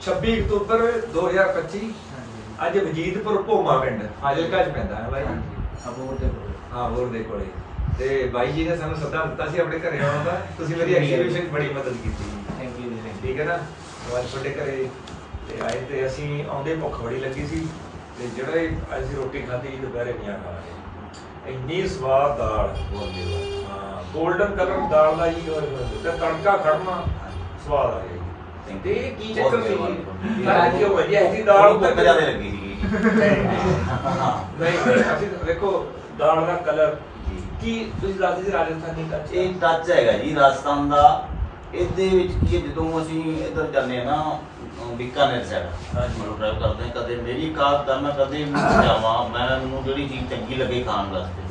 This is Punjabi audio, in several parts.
26 ਅਕਤੂਬਰ 2025 ਅੱਜ ਵਜੀਦਪੁਰ ਭੋਮਾ ਪਿੰਡ ਫਾਜ਼ਿਲਕਾ ਚ ਪੈਂਦਾ ਹੈ ਬਾਈ ਅਬੋਰ ਦੇ ਕੋਲ। ਹਾਂ ਬੋਰ ਦੇ ਕੋਲੇ। ਤੇ ਬਾਈ ਜੀ ਨੇ ਸਾਨੂੰ ਸੱਦਾ ਦਿੱਤਾ ਸੀ ਆਪਣੇ ਘਰੇ ਆਉਣ ਦਾ। ਤੁਸੀਂ ਮੇਰੀ ਐਕਸੀਬਿਸ਼ਨ 'ਚ ਬੜੀ ਮਦਦ ਕੀਤੀ। ਥੈਂਕ ਯੂ ਜੀ ਠੀਕ ਹੈ ਨਾ? ਅੱਜ ਤੁਹਾਡੇ ਘਰੇ ਤੇ ਆਏ ਤੇ ਅਸੀਂ ਆਉਂਦੇ ਭੁੱਖ ਬੜੀ ਲੱਗੀ ਸੀ। ਤੇ ਜਿਹੜਾ ਹੀ ਅਸੀਂ ਰੋਟੀ ਖਾਧੀ ਦੁਪਹਿਰੇ ਨਹੀਂ ਖਾ ਰਹੇ। ਇੰਨੀ ਸਵਾਦ ਦਾਲ ਬੋਲਦੇ ਹਾਂ 골ਡਨ ਕਲਰ ਦਾਲ ਦਾ ਜੀ ਉਹ- ਤੇ ਤੜਕਾ ਖੜਨਾ ਸਵਾਦ ਆ ਗਿਆ ਜੀ। ਤੇ ਇਹ ਕੀ ਚੱਕਰ ਸੀ? ਜੀ ਸਾਰਾ ਕਿਉਂ ਹੈ ਜੀ ਐਸੀ ਦਾਲ ਉੱਤੇ ਉੱਤੇ ਜ਼ਿਆਦਾ ਲੱਗੀ ਸੀ। ਨਹੀਂ ਨਹੀਂ, ਅਸੀਂ ਦੇਖੋ ਦਾਲ ਦਾ ਕਲਰ ਕੀ ਤੁਸੀਂ ਦੱਸਦੇ ਸੀ ਰਾਜਸਥਾਨੀ ਟੱਚ ਇਹ ਟੱਚ ਹੈਗਾ ਜੀ ਰਾਜਸਥਾਨ ਦਾ। ਇਹਦੇ ਵਿੱਚ ਕੀ ਹੈ, ਜਦੋਂ ਅਸੀਂ ਇੱਧਰ ਜਾਂਦੇ ਆ ਨਾ ਬੀਕਾਨੇਰ ਸਾਈਡ। ਮਤਲਬ ਡਰਾਈਵ ਕਰਦੇ ਹਾਂ ਕਦੇ ਮੇਰੀ ਕਾਰ ਤਾਂ ਮੈਂ ਕਦੇ ਜਾਵਾਂ ਮੈਨੂੰ ਜਿਹੜੀ ਚੀਜ਼ ਚੰਗੀ ਲੱਗੇ ਖਾਣ ਵਾਸਤੇ।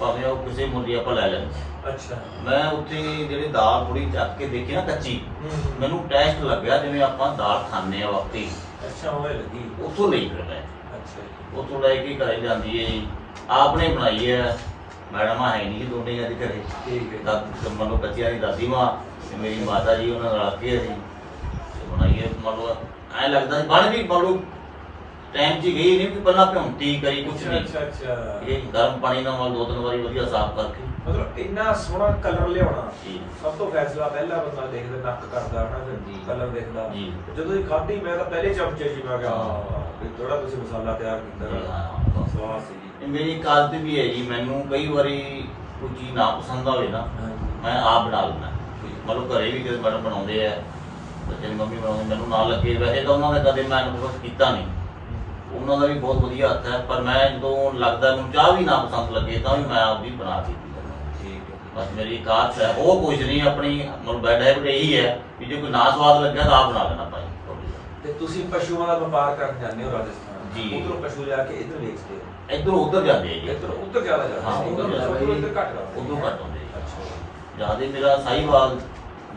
ਭਾਵੇਂ ਉਹ ਕਿਸੇ ਮੁੰਡੀ ਆਪਾਂ ਲੈ ਲੈਂਦੇ ਅੱਛਾ। ਮੈਂ ਉੱਥੇ ਜਿਹੜੇ ਦਾਲ ਥੋੜੀ ਚੱਕ ਕੇ ਦੇਖੀ ਨਾ ਕੱਚੀ ਹੂੰ। ਮੈਨੂੰ ਟੇਸਟ ਲੱਗਿਆ ਜਿਵੇਂ ਆਪਾਂ ਦਾਲ ਖਾਂਦੇ ਆ ਵਕਤੀ ਅੱਛਾ ਹੋਏ ਲੱਗੀ। ਉੱਥੋਂ ਲਈ ਫਿਰ ਮੈਂ। ਅੱਛਾ ਜੀ। ਉੱਥੋਂ ਲੈ ਕੇ ਘਰੇ ਜਾਂਦੀ ਹੈ ਜੀ। ਆਪਨੇ ਬਣਾਈ ਹੈ। ਮੈਡਮ ਹੈ ਨਹੀਂ ਜੀ ਦੋਨੇ ਜਣੇ ਘਰੇ। ਠੀਕ ਹੈ ਮੰਨ ਲਓ ਬੱਚਿਆਂ ਦੀ ਦਾਦੀ ਮਾਂ ਤੇ ਮੇਰੀ ਮਾਤਾ ਜੀ ਉਹਨਾਂ ਨਾਲ ਕੇ ਅਸੀਂ ਤੇ ਬਣਾਈਏ ਮੰਨ ਲਓ। ਐ ਲੱਗਦਾ ਬਣ ਵੀ ਮੰਨ ਲਓ। ਟਾਈਮ 'ਚ ਗਈ ਨਹੀਂ ਕਿ ਪਹਿਲਾਂ ਭਿਉਂਤੀ ਕਰੀ ਕੁਛ ਨਹੀਂ ਅੱਛਾ ਅੱਛਾ। ਇਹ ਗਰਮ ਪਾਣੀ ਨਾਲ ਦੋ ਤਿੰਨ ਵਾਰੀ ਵਧੀਆ ਸਾਫ਼ ਕਰਕੇ। ਮਤਲਬ ਇੰਨਾ ਸੋਹਣਾ ਕਲਰ ਲਿਆਉਣਾ ਜੀ। ਸਭ ਤੋਂ ਫੈਸਲਾ ਪਹਿਲਾ ਬੰਦਾ ਦੇਖਦਾ ਨੱਕ ਕਰਦਾ ਹਨਾ ਫਿਰ ਜੀ। ਕਲਰ ਦੇਖਦਾ। ਜੀ। ਜਦੋਂ ਇਹ ਖਾਧੀ ਮੈਂ ਤਾਂ ਪਹਿਲੇ ਚਮਚੇ ਜੀ ਮੈਂ ਕਿਹਾ ਵੀ ਥੋੜਾ ਤੁਸੀਂ ਮਸਾਲਾ ਤਿਆਰ ਕੀਤਾ। ਜੀ, ਨਾ। ਸਵਾਦ ਸੀ। ਜੀ ਇਹ ਮੇਰੀ ਆਦਤ ਵੀ ਹੈ ਜੀ ਮੈਨੂੰ ਕਈ ਵਾਰੀ ਕੋਈ ਚੀਜ਼ ਨਾ ਪਸੰਦ ਆਵੇ ਨਾ। ਮੈਂ ਆਪ ਬਣਾ ਲੈਂਦਾ। ਮਤਲਬ ਘਰੇ ਵੀ ਮੈਡਮ ਬਣਾਉਂਦੇ ਆ ਬੱਚੇ ਮੰਮੀ ਬਣਾਉਂਦੇ ਮੈਨੂੰ ਨਾ ਲੱਗੇ। ਵੈਸੇ ਤਾਂ ਉਹਨਾਂ ਦਾ ਕਦੇ ਮੈਂ ਕੁਝ ਕੀਤਾ ਨਹੀਂ। ਉਹਨਾਂ ਦਾ ਵੀ ਬਹੁਤ ਵਧੀਆ ਹੱਥ ਹੈ ਪਰ ਮੈਂ ਜਦੋਂ ਲੱਗਦਾ ਮੈਨੂੰ ਚਾਹ ਵੀ ਨਾ ਪਸੰਦ ਲੱਗੇ ਤਾਂ ਵੀ ਮੈਂ ਆਪ ਵੀ ਬਣਾ ਕੇ ਠੀਕ ਹੈ। ਬਸ ਮੇਰੀ ਇੱਕ ਆਦਤ ਹੈ ਉਹ ਕੁਝ ਨਹੀਂ ਆਪਣੀ ਮਤਲਬ ਬੈਡ ਹੈਬਿਟ ਇਹੀ ਹੈ ਕਿ ਜੇ ਕੋਈ ਨਾ ਸਵਾਦ ਲੱਗਿਆ ਤਾਂ ਆਪ ਬਣਾ ਲੈਣਾ ਭਾਈ ਤੇ ਤੁਸੀਂ ਪਸ਼ੂਆਂ ਦਾ ਵਪਾਰ ਕਰਨ ਜਾਂਦੇ ਹੋ ਰਾਜਸਥਾਨ ਜੀ। ਉਧਰੋਂ ਪਸ਼ੂ ਲਿਆ ਕੇ ਇੱਧਰ ਵੇਚਦੇ ਹੋ? ਇੱਧਰ ਉੱਧਰ ਜਾਂਦੇ ਆ ਜੀ। ਇੱਧਰ ਉੱਧਰ ਜ਼ਿਆਦਾ ਜਾਂਦੇ ਹਾਂ, ਉੱਧਰ। ਉੱਧਰ ਇੱਧਰ ਘੱਟ ਜਾਂਦੇ ਉਦੋਂ ਘੱਟ ਹੁੰਦੇ। ਅੱਛਾ। ਜ਼ਿਆਦਾ ਮੇਰਾ ਸਾਈਵਾਲ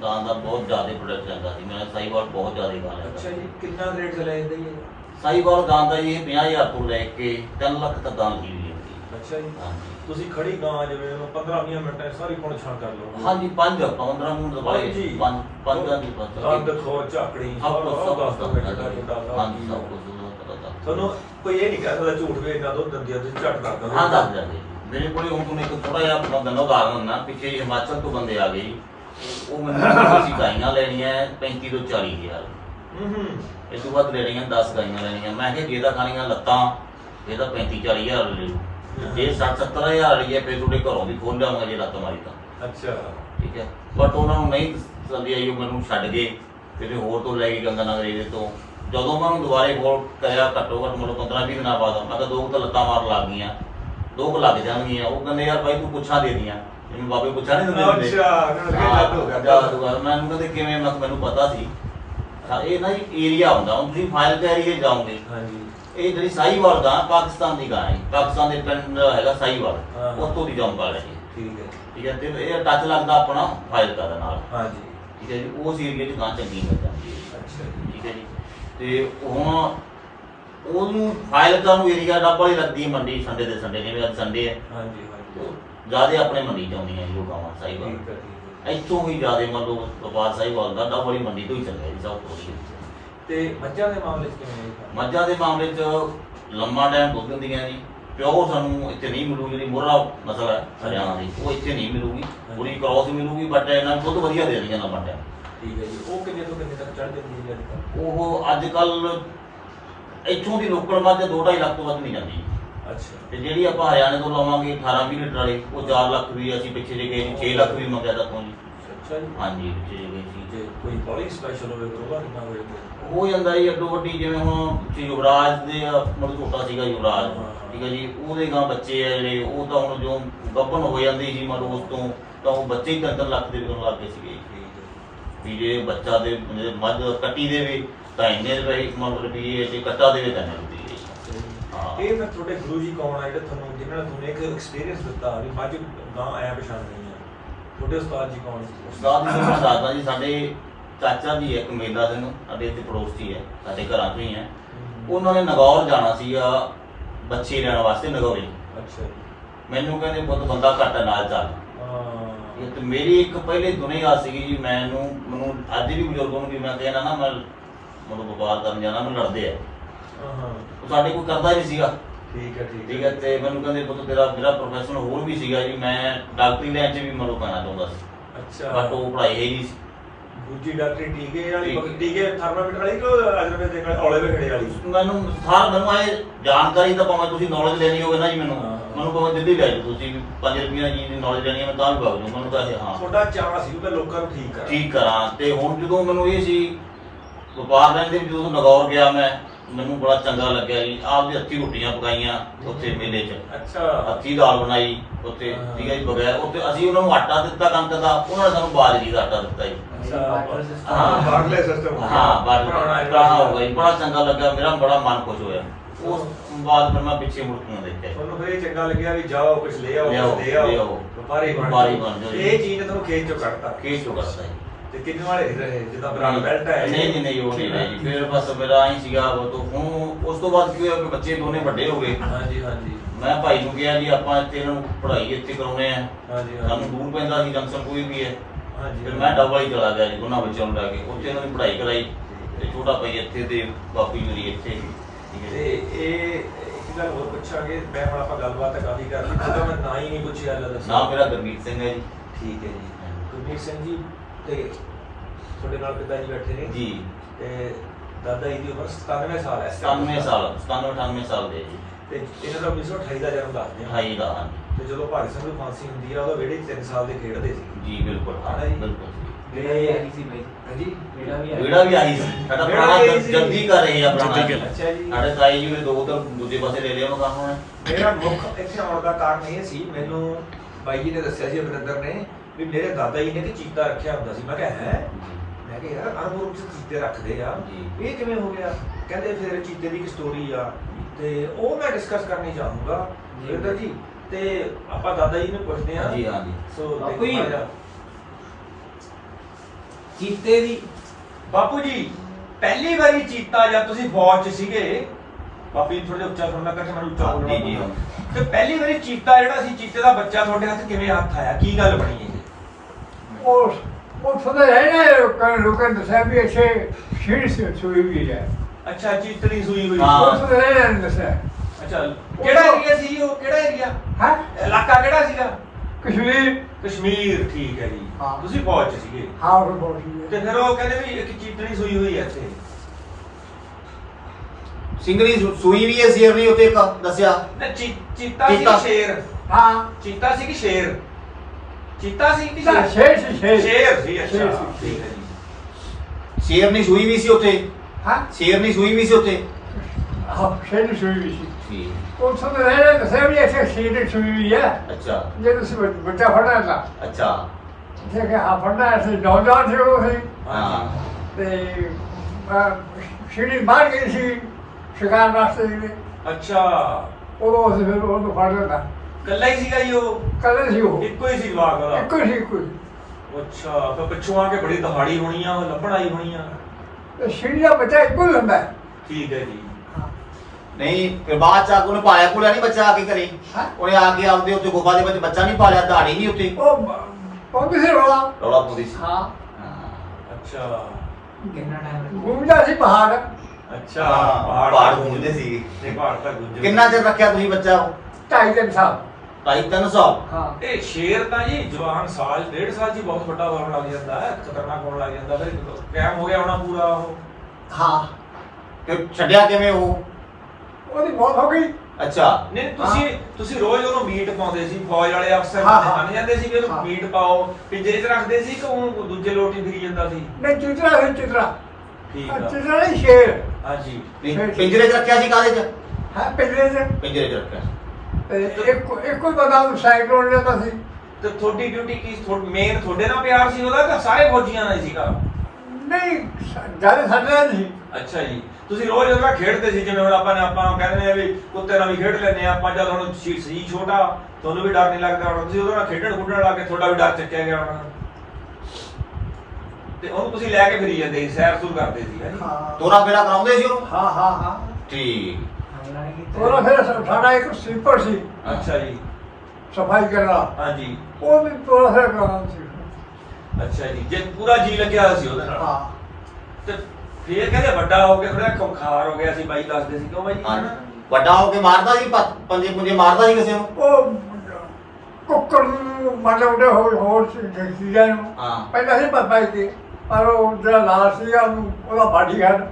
ਗਾਂ ਦਾ ਬਹੁਤ ਜ਼ਿਆਦਾ ਪ੍ਰੋਡਕਟ ਜਾਂਦਾ ਸੀ। ਮੇਰਾ ਸਾਈਵਾਲ ਬਹੁਤ ਜ਼ਿਆਦਾ ਗਾਂ ਲੈਂਦਾ ਅੱਛਾ ਜੀ ਕਿੰਨਾ ਰੇਟ ਚਲਾ ਜਾਂਦਾ ਜੀ? ਸਾਈਵਾਲ ਗਾਂ ਦਾ ਇਹ 50000 ਤੋਂ ਲੈ ਕੇ 3 ਲੱਖ ਤੱਕ ਗਾਂ ਦੀ ਹੁੰਦੀ ਅੱਛਾ ਜੀ। ਹਾਂਜੀ। ਤੁਸੀਂ ਖੜੀ ਗਾਂ ਜਿਵੇਂ ਉਹਨੂੰ 15-20 ਮਿੰਟਾਂ ਸਾਰੀ ਪੁਣ ਛਾਂ ਕਰ ਲਓ। ਹਾਂਜੀ 5 15 ਮਿੰਟ ਵਾਲੇ ਜੀ। 5 5 ਦੀ ਪਤਾ ਦੰਦ ਖੋ ਝਾਕੜੀ ਸਭ ਕੁਝ ਦੱਸ ਦੋ ਦਾ ਹਾਂਜੀ ਸਭ ਕੁਝ ਪਤਾ ਦਾ ਤੁਹਾਨੂੰ ਕੋਈ ਇਹ ਨਹੀਂ ਕਹਿ ਸਕਦਾ ਝੂਠ ਵੀ ਇੰਨਾ ਦੁੱਧ ਦਿੰਦੀ ਤੁਸੀਂ ਝੱਟ ਕਰ ਦਿੰਦੇ ਹਾਂ। ਦੱਸ ਜਾਂਦੇ ਮੇਰੇ ਕੋਲੇ ਹੁਣ ਤੁਹਾਨੂੰ ਇੱਕ ਥੋੜਾ ਜਿਹਾ ਆਪਣਾ ਗੰਨਾ ਉਦਾਹਰਨ ਨਾ ਪਿੱਛੇ ਹਿਮਾਚਲ ਤੋਂ ਬੰਦੇ ਆ ਗਏ। ਉਹ ਮੈਨੂੰ ਅਸੀਂ ਗਾਈਆਂ ਲੈਣੀਆਂ 35 ਤੋਂ 40 ਹਜ਼ਾਰ। ਹੂੰ। ਇਸ ਤੋਂ ਬਾਅਦ ਲੈਣੀਆਂ 10 ਗਾਈਆਂ ਲੈਣੀਆਂ। ਮੈਂ ਕਿਹਾ ਜੇ ਤਾਂ ਖਾਣੀਆਂ ਲੱਤਾਂ ਇਹ ਤਾਂ 35 40 ਹਜ਼ਾਰ ਲੈ ਲਓ। ਜੇ 60 70 ਹਜ਼ਾਰ ਲਈ ਹੈ ਫਿਰ ਤੁਹਾਡੇ ਘਰੋਂ ਵੀ ਖੋਲ ਲਿਆਉਂਗਾ ਜੇ ਲੱਤ ਮਾਰੀ ਤਾਂ। ਅੱਛਾ। ਠੀਕ ਹੈ। ਬਟ ਉਹਨਾਂ ਨੂੰ ਨਹੀਂ ਤਸੱਲੀ ਆਈ ਉਹ ਮੈਨੂੰ ਛੱਡ ਗਏ ਕਿਤੇ ਹੋਰ ਤੋਂ ਲੈ ਕੇ ਗੰਗਾ ਨਗਰ ਏਰੀਏ ਤੋਂ। ਜਦੋਂ ਮੈਂ ਉਹਨੂੰ ਦੁਬਾਰੇ ਕੋਲ ਕਰਿਆ ਘੱਟੋ ਘੱਟ ਮਤਲਬ 15 20 ਦਿਨਾਂ ਬਾਅਦ ਮੈਂ ਕਿਹਾ ਦੋ ਤਾਂ ਲੱਤਾਂ ਮਾਰ ਲੱਗ ਗਈਆਂ। ਦੋ ਕੁ ਲੱਗ ਜਾਣਗੀਆਂ। ਉਹ ਕਹਿੰਦੇ ਯਾਰ ਬਾਈ ਤੂੰ ਪੁੱਛਾਂ ਦੇ ਦੀਆਂ। ਜਿਵੇਂ ਬਾਬੇ ਪੁੱਛਾਂ ਨਹੀਂ ਦਿੰਦੇ ਅੱਛਾ, ਨੂੰ ਲੱਗੇ ਕਰ ਮੈਂ ਉਹਨੂੰ ਕਹਿੰਦੇ ਕਿਵੇਂ? ਮੈਨੂੰ ਪਤਾ ਸੀ। ਇਹ ਨਾ ਜੀ ਏਰੀਆ ਹੁੰਦਾ ਹੁਣ ਤੁਸੀਂ ਫਾਈਲ ਦੇ ਏਰੀਏ ਜਾਓਗੇ। ਹਾਂਜੀ। ਇਹ ਜਿਹੜੀ ਸਾਈਵਾਲ ਗਾਂ ਪਾਕਿਸਤਾਨ ਦੀ ਗਾਂ ਹੈ। ਪਾਕਿਸਤਾਨ ਦੇ ਪਿੰਡ ਹੈਗਾ ਸਾਈਵਾਲ ਹਾਂ। ਉੱਥੋਂ ਦੀ ਜੰਪਾਲ ਹੈ ਜੀ ਠੀਕ ਹੈ। ਠੀਕ ਹੈ ਤੇ ਇਹ ਟੱਚ ਲੱਗਦਾ ਆਪਣਾ ਫਾਈਲ ਦਾ ਨਾਲ। ਹਾਂਜੀ। ਠੀਕ ਹੈ ਜੀ ਉਸ ਏਰੀਏ 'ਚ ਗਾਂ ਚੰਗੀ ਮਿਲ ਜਾਂਦੀ ਹੈ। ਅੱਛਾ ਜੀ। ਠੀਕ ਹੈ ਜੀ। ਤੇ ਹੁਣ ਉਹਨੂੰ ਫਾਈਲ ਦਾ ਨੂੰ ਏਰੀਆ ਡੱਬਾ ਹੀ ਲੱਗਦੀ ਮੰਡੀ ਸੰਡੇ ਦੇ ਸੰਡੇ ਜਿਵੇਂ ਅੱਜ ਸੰਡੇ ਹੈ। ਹਾਂਜੀ ਹਾਂਜੀ। ਜ਼ਿਆਦਾ ਆਪਣੇ ਮੰਡੀ ਚ ਆਉਂਦੀਆਂ ਜੀ ਉਹ ਗਾਵਾਂ ਸਾਈਵਾਲ ਠੀਕ ਹੈ ਠੀਕ ਹੈ ਇੱਥੋਂ ਹੀ ਜ਼ਿਆਦਾ ਮੰਨ ਲਓ ਵਪਾਰ ਸਾਈਵਾਲ ਦਾ ਡੱਬਾ ਵਾਲੀ ਮੰਡੀ ਤੋਂ ਹੀ ਚੱਲਿਆ ਜੀ ਸਭ ਤੋਂ ਵਧੀਆ। ਤੇ ਮੱਝਾਂ ਦੇ ਮਾਮਲੇ 'ਚ ਕਿਵੇਂ ਹੈ? ਮੱਝਾਂ ਦੇ ਮਾਮਲੇ 'ਚ ਲੰਮਾ ਟਾਈਮ ਦੁੱਧ ਦਿੰਦੀਆਂ ਜੀ ਪਿਓਰ ਸਾਨੂੰ ਇੱਥੇ ਨਹੀਂ ਮਿਲੂ ਜਿਹੜੀ ਮੋਹਰਾ ਨਸਲ ਹੈ ਹਰਿਆਣਾ ਦੀ ਉਹ ਇੱਥੇ ਨਹੀਂ ਮਿਲੂਗੀ। ਪੂਰੀ ਕ੍ਰੋਸ ਮਿਲੂਗੀ ਬਟ ਇਹਨਾਂ ਨੂੰ ਦੁੱਧ ਵਧੀਆ ਦੇ ਰਹੀਆਂ ਲੰਮਾ ਟਾਈਮ ਠੀਕ ਹੈ ਜੀ ਉਹ ਕਿੰਨੇ ਤੋਂ ਕਿੰਨੇ ਤੱਕ ਚੜ ਜਾਂਦੀ ਹੈ ਜੀ ਅੱਜ ਕੱਲ੍ਹ? ਉਹ ਅੱਜ ਕੱਲ ਇੱਥੋਂ ਦੀ ਲੋਕਲ ਮੱਝ 2.5 ਲੱਖ ਤੋਂ ਵੱਧ ਨਹੀਂ ਜਾਂਦੀ। ਅੱਛਾ। ਤੇ ਜਿਹੜੀ ਆਪਾਂ ਹਰਿਆਣੇ ਤੋਂ ਲਵਾਂਗੇ 18 20 ਲੀਟਰ ਵਾਲੀ ਉਹ 4 ਲੱਖ ਵੀ ਅਸੀਂ ਪਿੱਛੇ ਜੇ ਗਏ 6 ਲੱਖ ਵੀ ਮੰਗਿਆ ਤਾਂ ਜੀ ਅੱਛਾ ਜੀ। ਹਾਂਜੀ ਪਿੱਛੇ ਜੇ ਗਏ ਸੀ। ਜੇ ਕੋਈ ਬੋਲੀ ਸਪੈਸ਼ਲ ਹੋਵੇ ਤਾਂ ਉਹਦਾ ਕਿੰਨਾ ਹੋਵੇ ਤੇ? ਹੋ ਜਾਂਦਾ ਜੀ ਅੱਡੋ ਵੱਡੀ ਜਿਵੇਂ ਹੁਣ ਪਿੱਛੇ ਯੁਵਰਾਜ ਦੇ ਮਤਲਬ ਛੋਟਾ ਸੀਗਾ ਯੁਵਰਾਜ ਠੀਕ ਹੈ ਜੀ ਉਹਦੇ ਗਾਂ ਬੱਚੇ ਆ ਜਿਹੜੇ ਉਹ ਤਾਂ ਹੁਣ ਜੋ ਗੱਭਣ ਹੋ ਜਾਂਦੇ ਸੀ ਮਤਲਬ ਉਸ ਤੋਂ ਤਾਂ ਉਹ ਬੱਚੇ ਹੀ ਤਿੰਨ ਲੱਖ ਦੇ ਵਿਕਣ ਲੱਗ ਗਏ ਸੀਗੇ ਵੀ ਜੇ ਬੱਚਾ ਦੇ ਜੇ ਮੱਝ ਕੱਟੀ ਦੇਵੇ ਤਾਂ ਇੰਨੇ ਰੁਪਏ ਮਤਲਬ ਜੇ ਕੱਟਾ ਦੇਵੇ ਤਾਂ ਇੰਨੇ ਰੁਪਏ। ਹਾਂ। ਇਹ ਫਿਰ ਤੁਹਾਡੇ ਗੁਰੂ ਜੀ ਕੌਣ ਆ ਜਿਹੜੇ ਤੁਹਾਨੂੰ ਜਿਨ੍ਹਾਂ ਨੇ ਤੁਹਾਨੂੰ ਇੱਕ ਐਕਸਪੀਰੀਅੰਸ ਦਿੱਤਾ ਵੀ ਮੱਝ ਗਾਂ ਐ ਪਛਾਣ ਨਹੀਂ ਆ ਤੁਹਾਡੇ ਉਸਤਾਦ ਜੀ ਕੌਣ ਸੀ? ਉਸਤਾਦ ਜੀ ਦੱਸਦਾ ਜੀ ਸਾਡੇ ਚਾਚਾ ਜੀ ਇੱਕ ਮੇਲਾ ਸਿੰਘ ਸਾਡੇ ਇੱਥੇ ਪੜੋਸੀ ਹੈ ਸਾਡੇ ਘਰਾਂ ਤੋਂ ਹੀ ਹੈ। ਉਹਨਾਂ ਨੇ ਨਗੌਰ ਜਾਣਾ ਸੀਗਾ ਬੱਚੇ ਲੈਣ ਵਾਸਤੇ ਨਗੌਰੇ। ਅੱਛਾ ਮੈਨੂੰ ਕਹਿੰਦੇ ਬਹੁਤ ਬੰਦਾ ਘੱਟ ਨਾਲ ਚੱਲ। ਇਹ ਤੇ ਮੇਰੀ ਇੱਕ ਪਹਿਲੇ ਦੁਨੀਆ ਸੀਗੀ ਜੀ ਮੈਨੂੰ ਮੈਨੂੰ ਅੱਜ ਵੀ ਬਜ਼ੁਰਗਾਂ ਨੂੰ ਵੀ ਮੈਂ ਕਹਿਣਾ ਨਾ ਮੈਂ ਮਤਲਬ ਵਪਾਰ ਕਰਨ ਜਾਣਾ ਮੈਂ ਲੜਦੇ ਆ। ਹਾਂ। ਹਾਂ ਉਹ ਸਾਡੇ ਕੋਈ ਕਰਦਾ ਨਹੀਂ ਸੀਗਾ। ਠੀਕ ਹੈ ਠੀਕ ਠੀਕ ਹੈ ਤੇ ਮੈਨੂੰ ਕਹਿੰਦੇ ਪੁੱਤ ਤੇਰਾ ਮੇਰਾ ਪ੍ਰੋਫੈਸ਼ਨ ਹੋਰ ਵੀ ਸੀਗਾ ਜੀ ਮੈਂ ਡਾਕਟਰੀ ਲਾਈਨ 'ਚ ਵੀ ਮਤਲਬ ਪੈਣਾ ਚਾਹੁੰਦਾ ਸੀ। ਅੱਛਾ। ਬਟ ਉਹ ਪੜ੍ਹਾਈ ਹੈ ਨਹੀਂ ਦੂਜੀ ਡਾਕਟਰੀ ਟੀਕੇ ਵਾਲੀ ਟੀਕੇ। ਥਰਮਾਮੀਟਰ ਵਾਲੀ ਕਿ ਅਜਰਬੇ ਦੇ ਕੋਲ ਔਲੇ ਵੇਖੜੇ ਵਾਲੀ? ਮੈਨੂੰ ਸਾਰ ਮੈਨੂੰ ਇਹ ਜਾਣਕਾਰੀ ਤਾਂ ਭਾਵੇਂ ਤੁਸੀਂ ਨੌਲੇਜ ਲੈਣੀ ਹੋਵੇ ਨਾ ਜੀ ਮੈਨੂੰ। ਮੈਨੂੰ ਭਾਵੇਂ ਦਿੱਲੀ ਲੈ ਜਾਓ ਤੁਸੀਂ 5 ਰੁਪਈਆ ਜੀ ਦੀ ਨੌਲੇਜ ਲੈਣੀ ਹੈ ਮੈਂ ਤਾਂ ਵੀ ਭਾਗ ਜਾਊਂ। ਮੈਨੂੰ ਤਾਂ ਇਹ ਹਾਂ। ਤੁਹਾਡਾ ਚਾਹ ਸੀ ਉਹ ਲੋਕਾਂ ਨੂੰ ਠੀਕ ਕਰਾਂ ਠੀਕ ਕਰਾਂ। ਤੇ ਹੁਣ ਜਦੋਂ ਮੈਨੂੰ ਇਹ ਸੀ ਵਪਾਰ ਲੈਣ ਦੇ ਜਦੋਂ ਨਗੌਰ ਗਿਆ ਮੈਂ ਮੈਨੂੰ ਬੜਾ ਚੰਗਾ ਲੱਗਿਆ ਜੀ। ਆਪਦੀ ਹੱਥੀਂ ਰੋਟੀਆਂ ਪਕਾਈਆਂ ਉੱਥੇ ਮੇਲੇ 'ਚ। ਅੱਛਾ। ਹੱਥੀਂ ਦਾਲ ਬਣਾਈ ਉੱਥੇ। ਠੀਕ ਹੈ ਜੀ ਬਗੈਰ ਉੱਥੇ ਅਸੀਂ ਉਹਨਾਂ ਨੂੰ ਆਟਾ ਦਿੱਤਾ ਕਣਕ ਦਾ ਉਹਨਾਂ ਨੇ ਸਾਨੂੰ ਬਾਜਰੀ ਦਾ ਆਟਾ ਦਿੱਤਾ ਜੀ। ਅੱਛਾ। ਹਾਂ। ਬਾਰਲੇ ਸਿਸਟਮ ਹਾਂ ਬਾਜਰੀ ਪੁਰਾਣਾ ਹੋ। ਗਿਆ ਬੜਾ ਚੰਗਾ ਲੱਗਾ ਮੇਰਾ ਬੜਾ ਮਨ ਖੁਸ਼ ਹੋਇਆ। ਉਸ ਬਾਅਦ ਫਿਰ ਮੈਂ ਪਿੱਛੇ ਮੁੜ ਕੇ ਨਾ ਦੇਖਿਆ ਤੁਹਾਨੂੰ ਫਿਰ ਇਹ ਚੰਗਾ ਲੱਗਿਆ ਵੀ ਜਾਓ ਕੁਝ ਲੈ ਆਓ ਦੇ ਆਓ। ਵਪਾਰੀ ਬਣ ਵਪਾਰੀ ਜਾਓ। ਬਣ ਜਾਓ। ਇਹ ਚੀਜ਼ ਨੇ ਤੁਹਾਨੂੰ ਖੇਤ ਚੋਂ ਕੱਢਤਾ। ਕੀ ਸ਼ੋ ਕਰਦਾ ਜੀ। ਤੇ ਕਿੰਨੇ ਵਾਲੇ ਰਹੇ ਜਿੱਦਾਂ ਬਰਾਨ ਬੈਲਟ ਹੈ ਨਹੀਂ ਨਹੀਂ ਨਹੀਂ ਉਹ ਨਹੀਂ ਰਿਹਾ ਫਿਰ ਬਸ ਮੇਰਾ ਆਈ ਸੀਗਾ ਉਹ ਤੋਂ। ਹੁਣ ਉਸ ਤੋਂ ਬਾਅਦ ਕੀ ਹੋਇਆ ਕਿ ਬੱਚੇ ਦੋਨੇ ਵੱਡੇ ਹੋ ਗਏ। ਹਾਂਜੀ ਹਾਂਜੀ। ਮੈਂ ਭਾਈ ਨੂੰ ਕਿਹਾ ਜੀ ਆਪਾਂ ਇੱਥੇ ਇਹਨਾਂ ਨੂੰ ਪੜ੍ਹਾਈ ਇੱਥੇ ਕਰਾਉਣੇ ਆ। ਹਾਂਜੀ ਸਾਨੂੰ ਦੂਰ ਪੈਂਦਾ ਸੀ ਜੰਕਸ਼ਨ ਕੋਈ ਵੀ ਹੈ। ਹਾਂਜੀ ਫਿਰ ਮੈਂ ਡਬਲ ਹੀ ਚਲਾ ਗਿਆ ਜੀ ਦੋਨਾਂ ਬੱਚਿਆਂ ਨੂੰ ਲੈ ਕੇ। ਉੱਥੇ ਇਹਨਾਂ ਦੀ ਪੜ੍ਹਾਈ ਕਰਾਈ। ਤੇ ਛੋਟਾ ਭਾਈ ਇੱਥੇ ਤੇ ਬਾਪੂ ਮੇਰੀ ਇੱਥੇ। ਠੀਕ ਤੇ ਹੈ। ਇਹ ਇੱਕ ਗੱਲ ਹੋਰ ਪੁੱਛਾਂਗੇ ਮੈਂ ਹੁਣ ਆਪਾਂ ਗੱਲਬਾਤ ਕਾਫੀ ਕਰ ਲਈ ਮੈਂ ਨਾਂ ਹੀ ਨਹੀਂ ਪੁੱਛਿਆ ਲੈ ਦੱਸੋ ਨਾਮ ਮੇਰਾ ਗੁਰਮੀਤ ਸਿੰਘ ਹੈ ਜੀ। ਠੀਕ ਹੈ ਜੀ। ਗੁਰਮੀਤ ਸਿੰਘ ਜੀ ਤੇ ਤੁਹਾਡੇ ਨਾਲ ਪਿਤਾ ਜੀ ਬੈਠੇ ਨੇ? ਜੀ। ਤੇ ਦਾਦਾ ਜੀ ਦੀ ਉਮਰ 97 ਸਾਲ ਹੈ 97 ਸਾਲ। 97 98 ਸਾਲ ਦੇ ਜੀ। ਤੇ ਇਹਨਾਂ ਦਾ 1928 ਦਾ ਜਨਮ ਦੱਸਦੇ ਹਾਂ 28 ਦਾ ਹਾਂ ਤੇ ਜਦੋਂ ਭਾਰਤ ਸਿੰਘ ਨੂੰ ਫਾਂਸੀ ਹੁੰਦੀ ਆ ਉਹਦਾ ਵਿਹੜੇ 'ਚ 3 ਸਾਲ ਦੇ ਖੇਡਦੇ ਸੀ। ਜੀ ਬਿਲਕੁਲ ਹਾਂ। ਬਿਲਕੁਲ। ਬੇੜਾ ਵੀ ਆਈ ਸੀ ਬਾਈ। ਹਾਂਜੀ? ਬੇੜਾ ਵੀ ਆਈ ਵੀੜਾ ਵੀ ਆਹੀ ਸੀ। ਸਾਡਾ ਪੁਰਾਣਾ। ਜੱਦੀ ਕਰ ਰਹੇ ਆ ਪੁਰਾਣਾ। ਅੱਛਾ ਜੀ। ਸਾਡੇ ਤਾਈ ਜੀ ਨੇ ਦੋ ਤਾਂ ਦੂਜੇ ਪਾਸੇ ਲੈ ਲਿਆ ਮਕਾਨ ਹੁਣ। ਮੇਰਾ ਮੁੱਖ ਇੱਥੇ ਆਉਣ ਦਾ ਕਾਰਨ ਇਹ ਸੀ ਮੈਨੂੰ ਬਾਈ ਜੀ ਨੇ ਦੱਸਿਆ ਸੀ ਅਮਰਿੰਦਰ ਨੇ ਵੀ ਮੇਰੇ ਦਾਦਾ ਜੀ ਨੇ ਕਿ ਚੀਤਾ ਰੱਖਿਆ ਹੁੰਦਾ ਸੀ। ਮੈਂ ਕਿਹਾ ਹੈ? ਮੈਂ ਕਿਹਾ ਯਾਰ ਅਰਬ ਰੂਪ ਚ ਚੀਤੇ ਰੱਖਦੇ ਆ। ਇਹ ਕਿਵੇਂ ਹੋ ਗਿਆ? ਕਹਿੰਦੇ ਫਿਰ ਚੀਤੇ ਦੀ ਇੱਕ ਸਟੋਰੀ ਆ। ਤੇ ਉਹ ਮੈਂ ਡਿਸਕਸ ਕਰਨੀ ਚਾਹੂੰਗਾ। ਜੀ। ਅਮਰਿੰਦਰ ਜੀ ਤੇ ਆਪਾਂ ਦਾਦਾ ਜੀ ਨੂੰ ਪੁੱਛਦੇ ਆ ਜੀ ਹਾਂ ਜੀ। ਸੋ ਜਾ। ਚੀਤੇ ਦੀ ਬਾਪੂ ਜੀ ਪਹਿਲੀ ਵਾਰੀ ਚੀਤਾ ਜਦ ਤੁਸੀਂ ਫੌਜ 'ਚ ਸੀਗੇ। ਬਾਪੀ ਥੋੜਾ ਉੱਚਾ ਸੁਣਨਾ ਕਰਕੇ ਮੈਨੂੰ ਉੱਚਾ ਬੋਲਣਾ ਜੀ, ਜੀ, ਪਊਗਾ। ਤੇ ਪਹਿਲੀ ਵਾਰੀ ਚੀਤਾ ਜਿਹੜਾ ਸੀ ਚੀਤੇ ਦਾ ਬੱਚਾ ਤੁਹਾਡੇ ਹੱਥ ਕਿਵੇਂ ਹੱਥ ਆਇਆ? ਕੀ ਗੱਲ ਬਣੀ ਹੈ? ਉਸ ਉੱਥੋਂ ਦੇ ਰਹਿਣਾ ਲੋਕਾਂ ਲੋਕਾਂ ਨੇ ਦੱਸਿਆ ਵੀ ਇੱਥੇ ਸ਼ੀਰ ਸੇ ਸੂਈ ਵੀ ਹੈ। ਅੱਛਾ ਚੀਤੜੀ ਸੂਈ ਹੋਈ। ਹਾਂ। ਉੱਥੋਂ ਦੇ ਰਹਿਣਾ ਨੇ ਦੱਸਿਆ। ਅੱਛਾ ਕਿਹੜਾ ਏਰੀਆ ਸੀ ਉਹ? ਕਿਹੜਾ ਏਰੀਆ ਹੈ? ਇਲਾਕਾ ਕਿਹੜਾ ਸੀਗਾ? ਕਸ਼ਮੀਰ। ਕਸ਼ਮੀਰ ਠੀਕ ਹੈ ਜੀ। ਹਾਂ। ਤੁਸੀਂ ਫੌਜ 'ਚ ਸੀਗੇ। ਹਾਂ ਉਹ ਤੇ ਫਿਰ ਉਹ ਕਹਿੰਦੇ ਵੀ ਇੱਕ ਚੀਤੜੀ ਸੂਈ ਹੋਈ ਹੈ ਇੱਥੇ। ਸਿੰਗਰੀ ਸੂ- ਸੂਈ ਵੀ ਹੈ ਸ਼ੇਰ ਨਹੀਂ ਉੱਤੇ ਇੱਕ ਦੱਸਿਆ। ਨਾ ਚੀ- ਚੀਤਾ ਸੀ ਚੀਤਾ। ਸ਼ੇਰ। ਹਾਂ। ਚੀਤਾ ਸੀ ਕਿ ਸ਼ੇਰ? ਚੀਤਾ ਸੀ ਕਿ ਨਾ, ਸ਼ੇਰ? ਸੀ, ਸ਼ੇਰ। ਸ਼ੇਰ ਸੀ ਅੱਛਾ। ਸ਼ੇਰ। ਸੀ। ਠੀਕ ਹੈ ਜੀ। ਸ਼ੇਰ ਨਹੀਂ ਸੂਈ ਵੀ ਸੀ ਉੱਥੇ? ਹਾਂ? ਸ਼ੇਰ ਨਹੀਂ ਸੂਈ ਵੀ ਸੀ ਉੱਥੇ? ਹਾਂ ਸ਼ੇਰ ਦੀ ਸੂਈ ਵੀ ਸੀ। ਠੀਕ। ਉੱਥੋਂ ਦੇ ਰਹਿਣਾ ਨੇ ਦੱਸਿਆ ਵੀ ਇੱਥੇ ਸ਼ੇਰ ਦੀ ਸੂਈ ਵੀ ਹੈ। ਅੱਛਾ। ਜੇ ਤੁਸੀਂ ਬੱਚ- ਬੱਚਾ ਫੜਨਾ ਤਾਂ। ਅੱਛਾ। ਜੇ ਕਿ ਹਾਂ ਫੜਨਾ ਸੀ ਨੌਜਵਾਨ ਸੀ ਉਹ ਸੀ ਹਾਂ। ਤੇ ਸ਼ੀਰੀ ਬਾਹਰ ਗਈ ਸੀ ਸ਼ਿਕਾਰ ਵਾਸਤੇ ਅੱਛਾ। ਉਦੋਂ ਅਸੀਂ ਫਿਰ ਉਹਨੂੰ ਫੜ ਲਿਆ। ਕੱਲਾ ਹੀ ਸੀਗਾ ਜੀ ਉਹ? ਕਦੇ ਸੀ ਉਹ। ਇੱਕੋ ਹੀ ਸੀ ਜਵਾਕ ਉਹਦਾ? ਇੱਕੋ ਹੀ ਸੀ ਇੱਕੋ ਹੀ। ਅੱਛਾ ਫਿਰ ਪਿੱਛੋਂ ਆ ਕੇ ਬੜੀ ਦਹਾੜੀ ਹੋਣੀ ਆ ਉਹ ਲੱਭਣ ਆਈ ਹੋਣੀ ਆ। ਦਾ ਬੱਚਾ ਇੱਕੋ ਹੀ ਹੁੰਦਾ। ਹੈ ਠੀਕ ਹੈ ਜੀ। ਨਹੀਂ ਫਿਰ ਬਾਅਦ ਚ ਆ ਕੇ ਉਹਨੇ ਪਾਲਿਆ ਪੁਲਿਆ ਨਹੀਂ ਬੱਚਾ ਆ ਕੇ ਘਰੇ? ਹਾਂ। ਉਹਨੇ ਆ ਕੇ ਆਪਦੇ ਉੱਤੇ ਗੁਫਾ ਦੇ ਵਿੱਚ ਬੱਚਾ ਨਹੀਂ ਪਾਲਿਆ ਦਾੜੀ ਨਹੀਂ ਉੱਤੇ ਉਹ ਪੌਂਦੀ ਸੀ ਰੋਲਾ। ਰੌਲਾ ਪਾਉਂਦੀ ਸੀ। ਹਾਂ। ਹਾਂ ਅੱਛਾ। ਕਿੰਨਾ ਟਾਈਮ ਘੁੰਮਦਾ ਸੀ ਪਹਾੜ। ਅੱਛਾ ਪਹਾੜ ਤਾਂ ਗੂੰਜਦੇ ਸੀਗੇ। ਤੇ ਪਹਾੜ ਤਾਂ ਗੁੰਜਦੇ ਕਿੰਨਾ ਚਿਰ ਰੱਖਿਆ ਤੁਸੀਂ ਬੱਚਾ ਢਾਈ ਦਿਨ ਸਾਲ। ਢਾਈ ਤਿੰਨ ਸਾਲ ਹਾਂ। ਇਹ ਸ਼ੇਰ ਤਾਂ ਜੀ ਜਵਾਨ ਸਾਲ ਡੇਢ ਸਾਲ ਜੀ ਬਹੁਤ ਵੱਡਾ ਹੋਣ ਲੱਗ ਜਾਂਦਾ ਹੈ ਖਤਰਨਾਕ ਹੋਣ ਲੱਗ ਜਾਂਦਾ ਫਿਰ ਕੈਮ ਹੋ ਗਿਆ ਹੋਣਾ ਪੂਰਾ ਉਹ। ਹਾਂ। ਤੇ ਛੱਡਿਆ ਕਿਵੇਂ ਉਹ? ਉਹਦੀ ਮੌਤ ਹੋ ਗਈ। ਅੱਛਾ। ਨਹੀਂ ਤੁਸੀਂ ਤੁਸੀਂ ਰੋਜ਼ ਉਹਨੂੰ ਮੀਟ ਪਾਉਂਦੇ ਸੀ ਫੌਜ ਵਾਲੇ ਅਫਸਰ ਹਾਂ, ਹਾਂ। ਮੰਨ ਜਾਂਦੇ ਸੀ ਵੀ ਉਹਨੂੰ ਹਾਂ। ਮੀਟ ਪਾਓ ਪਿੰਜਰੇ 'ਚ ਰੱਖਦੇ ਸੀ ਕਿ ਉਹ ਦੂਜੇ ਲੋਟੀ ਫਿਰੀ ਜਾਂਦਾ ਸੀ? ਨਹੀਂ ਚਿਤਰਾ ਸੀ ਚਿਤਰਾ। ਠੀਕ ਆ। ਚਿਤਰਾ ਨਹੀਂ ਸ਼ੇਰ। ਹਾਂਜੀ। ਫਿਰ- ਪਿੰਜਰੇ 'ਚ ਰੱਖਿਆ ਸੀ ਕਾਹਦੇ 'ਚ? ਹੈ ਪਿਛਲੇ ਚ। ਪਿੰਜਰੇ 'ਚ ਰੱਖਿਆ ਤੇ ਇੱਕ ਇੱਕੋ ਹੀ ਬੰਦਾ ਉਹ ਸਾਈਕਲੋਨ ਲੈਂਦਾ ਸੀ। ਤੇ ਤੁਹਾਡੀ ਡਿਊਟੀ ਕੀ ਮੇਨ ਤੁਹਾਡੇ ਨਾਲ ਪਿਆਰ ਸੀ ਉਹਦਾ ਕਿ ਸਾਰੇ ਫੌਜੀਆਂ ਨਾਲ ਹੀ ਸੀਗਾ? ਨਹੀਂ ਜ਼ਿਆਦਾ ਸਾਡੇ ਨਾਲ ਨਹੀਂ ਅੱਛਾ ਜੀ। ਤੁਸੀਂ ਰੋਜ਼ ਉਹਦੇ ਨਾਲ ਖੇਡਦੇ ਸੀ ਜਿਵੇਂ ਹੁਣ ਆਪਾਂ ਨੇ ਆਪਾਂ ਕਹਿੰਦੇ ਆ ਵੀ ਕੁੱਤੇ ਨਾਲ ਵੀ ਖੇਡ ਲੈਂਦੇ ਆ ਆਪਾਂ ਜਦ ਹੁਣ ਸੀ ਸੀ ਛੋਟਾ ਤੁਹਾਨੂੰ ਵੀ ਡਰ ਨਹੀਂ ਲੱਗਦਾ ਹੁਣ। ਤੁਸੀਂ ਉਹਦੇ ਨਾਲ ਖੇਡਣ ਖੁੱਡਣ ਲੱਗ ਕੇ ਤੁਹਾਡਾ ਵੀ ਡਰ ਚੱਕਿਆ ਗਿਆ ਹੋਣਾ। ਤੇ ਉਹਨੂੰ ਤੁਸੀਂ ਲੈ ਕੇ ਫਿਰੀ ਜਾਂਦੇ ਸੀ ਸੈਰ ਸੂਰ ਕਰਦੇ ਸੀ ਹੈਂ ਤੋਰਾ ਫੇਰਾ ਕਰਾਉਂਦੇ ਸੀ ਉਹਨੂੰ? ਹਾਂ ਹਾਂ ਹਾਂ। ਠੀਕ। ਉਹਦਾ ਫਿਰ ਸਾ- ਸਾਡਾ ਇੱਕ ਸਵੀਪਰ ਸੀ। ਅੱਛਾ ਜੀ। ਸਫ਼ਾਈ ਕਰਨ ਹਾਂਜੀ। ਉਹ ਵੀ ਥੋੜਾ ਫਿਰ ਕਰਾਉਂਦਾ ਸੀ। ਅੱਛਾ ਜੀ। ਜੇ ਪੂਰਾ ਜੀ ਲੱਗਿਆ ਹੋਇਆ ਸੀ ਉਹਦੇ ਨਾਲ? ਹਾਂ। ਤੇ ਫਿਰ ਕਹਿੰਦੇ ਵੱਡਾ ਹੋ ਕੇ ਥੋੜਾ ਖੁਖਾਰ ਹੋ ਗਿਆ ਸੀ ਬਾਈ ਦੱਸਦੇ ਸੀ ਕਿਉਂ ਬਾਈ? ਹਾਂ ਵੱਡਾ ਹੋ ਕੇ ਮਾਰਦਾ ਸੀ ਪੰਜੇ ਪੁੰਜੇ ਮਾਰਦਾ ਸੀ ਕਿਸੇ ਨੂੰ? ਉਹ ਕੁੱਕੜ ਨੂੰ ਮਤਲਬ ਹੋਰ ਹੋਰ ਨੂੰ ਹਾਂ। ਪਹਿਲਾਂ ਸੀ ਸੀ ਪਰ ਉਹ ਜਿਹੜਾ ਲਾਲ ਸੀਗਾ ਉਹਨੂੰ ਉਹਦਾ ਬਾਡੀ ਗਾਰਡ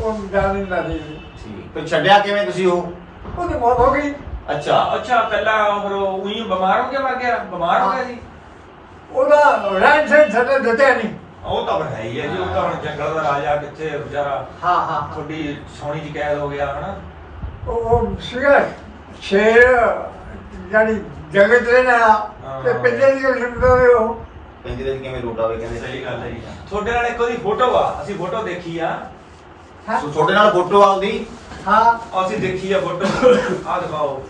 ਉਹ ਜਾਣ ਨਹੀਂ ਲੱਗੀ ਠੀਕ। ਫਿਰ ਛੱਡਿਆ ਕਿਵੇਂ ਤੁਸੀਂ ਉਹ? ਉਹਦੀ ਮੌਤ ਹੋ ਗਈ। ਅੱਛਾ। ਅੱਛਾ ਪਹਿਲਾਂ ਉਹ ਫਿਰ ਉਹੀ ਬਿਮਾਰ ਹੋ ਗਿਆ ਮਰ ਗਿਆ? ਬਿਮਾਰ ਹੋ ਗਿਆ ਸੀ ਉਹਦਾ ਰਹਿਣ ਸਹਿਣ ਸਾਡੇ ਦਿੱਤੇ ਨਹੀਂ। ਉਹ ਤਾਂ ਫਿਰ ਹੈ ਹੀ ਹੈ ਜੀ ਉਹ ਤਾਂ ਹੁਣ ਜੰਗਲ ਦਾ ਰਾਜਾ ਕਿੱਥੇ ਵਿਚਾਰਾ ਹਾਂ ਹਾਂ ਤੁਹਾਡੀ ਸੋਹਣੀ ਚ ਕੈਦ ਹੋ ਗਿਆ ਹਨਾ? ਉਹ ਉਹ ਸੀਗਾ ਸ਼ੇਰ ਯਾਨੀ ਜਗਤ ਰਹਿਣਾ ਤੇ ਹਾਂ। ਪਿੰਡੇ ਦੀ ਉਹ ਲਿਮਦਾ ਉਹ। ਪਿੰਜਰੇ 'ਚ ਕਿਵੇਂ ਰੋਟਾਵੇ ਕਹਿੰਦੇ? ਸਹੀ ਗੱਲ ਹੈ ਜੀ। ਤੁਹਾਡੇ ਨਾਲ ਇੱਕ ਉਹਦੀ ਫੋਟੋ ਆ ਅਸੀਂ ਫੋਟੋ ਦੇਖੀ ਆ। ਹਾਂ। ਸੋ ਤੁਹਾਡੇ ਨਾਲ ਫੋਟੋ ਆਉਂਦੀ ਹਾਂ। ਅਸੀਂ ਦੇਖੀ ਆ ਫੋਟੋ। ਆ ਦਿਖਾਓ।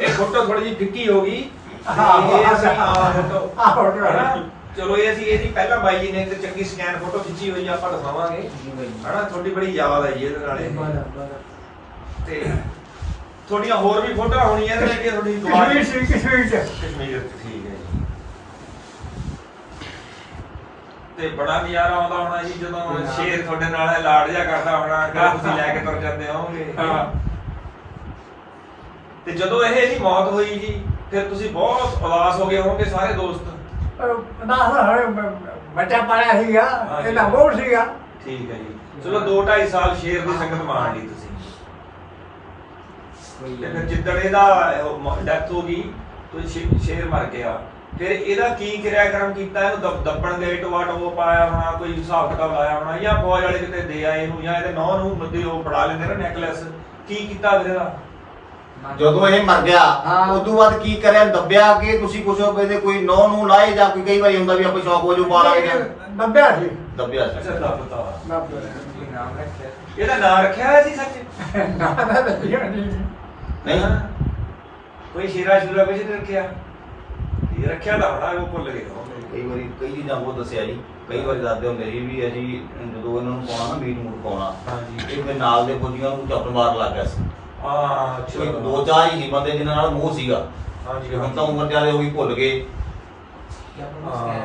ਇਹ ਫੋਟੋ ਥੋੜੀ ਜਿਹੀ ਫਿੱਕੀ ਹੋ ਗਈ। ਹਾਂ, ਇਹ ਅਸੀਂ ਆ ਫੋਟੋ। ਆਹ ਫੋਟੋ ਹੈ। ਹਨਾ? ਚਲੋ ਇਹ ਅਸੀਂ ਇਹਦੀ ਪਹਿਲਾਂ ਬਾਈ ਜੀ ਨੇ ਇੱਕ ਚੰਗੀ ਸਕੈਨ ਫੋਟੋ ਖਿੱਚੀ ਹੋਈ ਆ, ਆਪਾਂ ਦਿਖਾਵਾਂਗੇ। ਹਨਾ? ਤੁਹਾਡੀ ਬੜੀ ਯਾਦ ਆਈ ਇਹਦੇ ਨਾਲ। ਤੇ ਤੁਹਾਡੀਆਂ ਹੋਰ ਵੀ ਫੋਟੋਆਂ ਹੋਣੀਆਂ ਨੇ ਜਿਹੜੀਆਂ ਤੁਹਾਡੀ ਦੁਆਰ ਕਸ਼ਮੀਰ ਸੀ ਕਸ਼ਮੀਰ ਚ। ਕਸ਼ਮੀਰ ਚ ਠੀਕ ਹੈ ਜੀ। ਤੇ ਬੜਾ ਨਜ਼ਾਰਾ ਆਉਂਦਾ ਹੋਣਾ ਜੀ ਜਦੋਂ। ਸ਼ੇਰ ਤੁਹਾਡੇ ਨਾਲ ਲਾਡ ਜਾ ਕਰਦਾ ਹੋਣਾ ਗਾ ਤੁਸੀਂ ਲੈ ਕੇ ਤੁਰ ਜਾਂਦੇ ਹੋਵੋਗੇ। ਤੇ ਜਦੋਂ ਇਹ ਇਹਦੀ ਮੌਤ ਹੋਈ ਜੀ ਫਿਰ ਤੁਸੀਂ ਬਹੁਤ ਉਦਾਸ ਹੋ ਗਏ ਹੋਵੋਗੇ ਸਾਰੇ ਦੋਸਤ। ਨਾ ਬੱਚਾ ਪਾਇਆ ਸੀਗਾ। ਇਹਦਾ ਮੋਹ ਸੀਗਾ। ਠੀਕ ਹੈ ਜੀ। ਚਲੋ 2 2.5 ਸਾਲ ਸ਼ੇਰ ਦੀ ਸੰਗਤ ਮਾਣ ਲਈ ਤੁਸੀਂ। ਕੋਈ ਜਿੱਦਣ ਇਹਦਾ ਡੈਥ ਹੋ ਗਈ ਤੇ ਸ਼ੇਰ ਮਰ ਗਿਆ। ਫਿਰ ਇਹਦਾ ਕੀ ਕਿਰਿਆ ਕਰਮ ਕੀਤਾ? ਇਹਨੂੰ ਦੱਬ- ਦੱਬਣ ਗਏ ਟੋਆ ਟੋ ਪਾਇਆ ਹੋਣਾ ਕੋਈ ਹਿਸਾਬ ਕਿਤਾਬ ਲਾਇਆ ਹੋਣਾ ਜਾਂ ਫੌਜ ਵਾਲੇ ਕਿਤੇ ਦੇ ਆਏ ਇਹਨੂੰ ਜਾਂ ਇਹਦੇ ਨੌ ਨੂੰ ਮੱਦੇ ਉਹ ਫੜਾ ਲੈਂਦੇ ਨਾ ਨੈਕਲੈਸ ਕੀ ਕੀਤਾ ਫਿਰ ਇਹਦਾ? ਜਦੋਂ ਇਹ ਮਰ ਗਿਆ ਹਾਂ। ਉਸ ਤੋਂ ਬਾਅਦ ਕੀ ਕਰਿਆ? ਦੱਬਿਆ ਕਿ ਤੁਸੀਂ ਕੁਛ ਕਹਿੰਦੇ ਕੋਈ ਨੌ ਨੂੰ ਲਾਏ ਜਾਂ ਕੋਈ ਕਈ ਵਾਰੀ ਹੁੰਦਾ ਵੀ ਆਪਾਂ ਸ਼ੌਕ ਵਜੋਂ ਪਾ ਲਾਂਗੇ ਜਾਂ ਦੱਬਿਆ ਸੀ। ਦੱਬਿਆ ਅੱਛਾ ਸੀ ਦੱਬਤਾ ਦੱਬਿਆ ਕੋਈ ਨਾਮ ਰੱਖਿਆ? ਇਹਦਾ ਹੋਇਆ ਸੀ ਸੱਚ? ਨਾ ਨਾ ਨਹੀਂ। ਨਹੀਂ। ਹਾਂ। ਕੋਈ ਸ਼ੇਰਾ ਸ਼ੂਰਾ ਕੁਝ ਨਹੀਂ ਰੱਖਿਆ? ਇਹ ਰੱਖਿਆ ਤਾਂ ਹੋਣਾ ਉਹ ਭੁੱਲ ਗਏ। ਹੋਣਗੇ। ਕਈ ਵਾਰੀ ਕਈ ਚੀਜ਼ਾਂ ਬਹੁਤ ਦੱਸਿਆ ਜੀ। ਕਈ ਵਾਰੀ ਦੱਸਦੇ ਹੁੰਦੇ ਸੀ ਵੀ ਅਸੀਂ ਜਦੋਂ ਇਹਨਾਂ ਨੂੰ ਪਾਉਣਾ ਨਾ ਮੀਟ ਮੂਟ ਪਾਉਣਾ ਹਾਂਜੀ। ਇਹ ਮੇਰੇ ਨਾਲ ਦੇ ਫੌਜੀਆਂ ਨੂੰ ਚੱਪਲ ਮਾਰਨ ਲੱਗ ਗਿਆ ਸੀ। ਆ ਕੋਈ ਦੋ ਚਾਰ ਹੀ ਸੀ ਬੰਦੇ ਜਿਨ੍ਹਾਂ ਨਾਲ ਮੋਹ ਸੀਗਾ। ਹਾਂਜੀ ਹੁਣ ਤਾਂ ਉਮਰ ਜਿਆਦੇ ਹੋ ਗਈ ਭੁੱਲ ਗਏ। ਕਿ ਆਪਾਂ ਨੂੰ ਹਾਂ।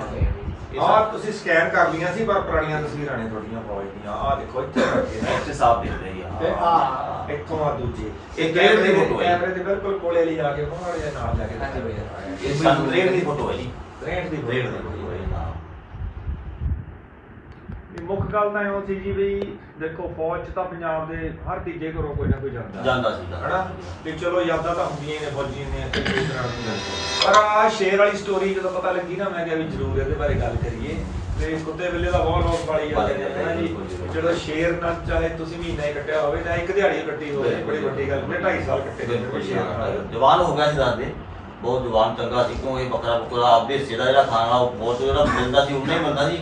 ਆ ਸਭ- ਤੁਸੀਂ ਸਕੈਨ ਕਰ ਲੀਆਂ ਸੀ ਪਰ ਪੁਰਾਣੀਆਂ ਤਸਵੀਰਾਂ ਨੇ ਤੁਹਾਡੀਆਂ ਫੌਜ ਦੀਆਂ ਆ ਦੇਖੋ ਇੱਥੇ ਰੱਖੇ ਨੇ। ਇੱਥੇ ਸਾਫ਼ ਦਿਖਦੇ ਜੀ ਤੇ ਆਹ ਇੱਥੋਂ ਆ ਦੂਜੇ। ਇਹ ਗ੍ਰੇਡ ਦੀ photo ਹੈ। ਕੈਮਰੇ ਦੇ ਬਿਲਕੁਲ ਕੋਲੇ ਲਈ ਆ ਕੇ ਉਹਨਾਂ ਦੇ ਨਾਲ ਜਾ ਕੇ। ਇਹ ਸਾਨੂੰ ਰੇਡ ਦੀ ਫੋਟੋ ਹੈ ਜੀ। ਰੇਟ ਦੀ ਫੋਟੋ ਹੈ। ਮੁੱਖ ਗੱਲ ਤਾਂ ਇਹੋ ਸੀ ਜੀ ਵੀ ਦੇਖੋ ਫੌਜ ਚ ਤਾਂ ਪੰਜਾਬ ਦੇ ਹਰ ਤੀਜੇ ਘਰੋਂ ਕੋਈ ਨਾ ਕੋਈ ਜਾਂਦਾ। ਜਾਂਦਾ ਸੀਗਾ ਹਨਾ? ਤੇ ਚਲੋ ਯਾਦਾਂ ਤਾਂ ਹੁੰਦੀਆਂ ਹੀ ਨੇ ਫੌਜੀਆਂ ਨੇ ਤੇ ਕੋਈ ਤਰ੍ਹਾਂ ਦੀ ਗੱਲ। ਪਰ ਆ ਸ਼ੇਰ ਵਾਲੀ ਸਟੋਰੀ ਜਦੋਂ ਪਤਾ ਲੱਗੀ ਨਾ ਮੈਂ ਕਿਹਾ ਵੀ ਜ਼ਰੂਰ ਇਹਦੇ ਬਾਰੇ ਗੱਲ ਕਰੀਏ। ਤੇ ਕੁੱਤੇ ਬਿੱਲੇ ਦਾ ਬਹੁਤ ਲੋਕ ਪਾਲੀ ਜਾਂਦੇ ਨੇ ਹਨਾ ਜੀ? ਜਦੋਂ ਸ਼ੇਰ ਨਾਲ ਚਾਹੇ ਤੁਸੀਂ ਮਹੀਨਾ ਹੀ ਕੱਟਿਆ ਹੋਵੇ ਤਾਂ ਇੱਕ ਦਿਹਾੜੀ ਕੱਟੀ ਹੋਵੇ ਬੜੀ ਵੱਡੀ ਗੱਲ ਨੇ 2.5 ਸਾਲ ਕੱਟੇ ਨੇ ਬਿਲਕੁਲ ਸ਼ੇਰ ਨਾਲ। ਜਵਾਨ ਹੋ ਗਿਆ ਸੀ ਦਾਦੇ ਬਹੁਤ ਜਵਾਨ ਚੰਗਾ ਸੀ ਕਿਉਂ ਇਹ ਬੱਕਰਾ ਬੱਕਰਾ ਆਪਦੇ ਦਾ ਜਿਹੜਾ ਖਾਣਾ ਉਹ ਬਹੁਤ ਜਿਹੜਾ ਮਿਲਦਾ ਸੀ ਉਹਨੇ ਮਿਲਦਾ ਸੀ।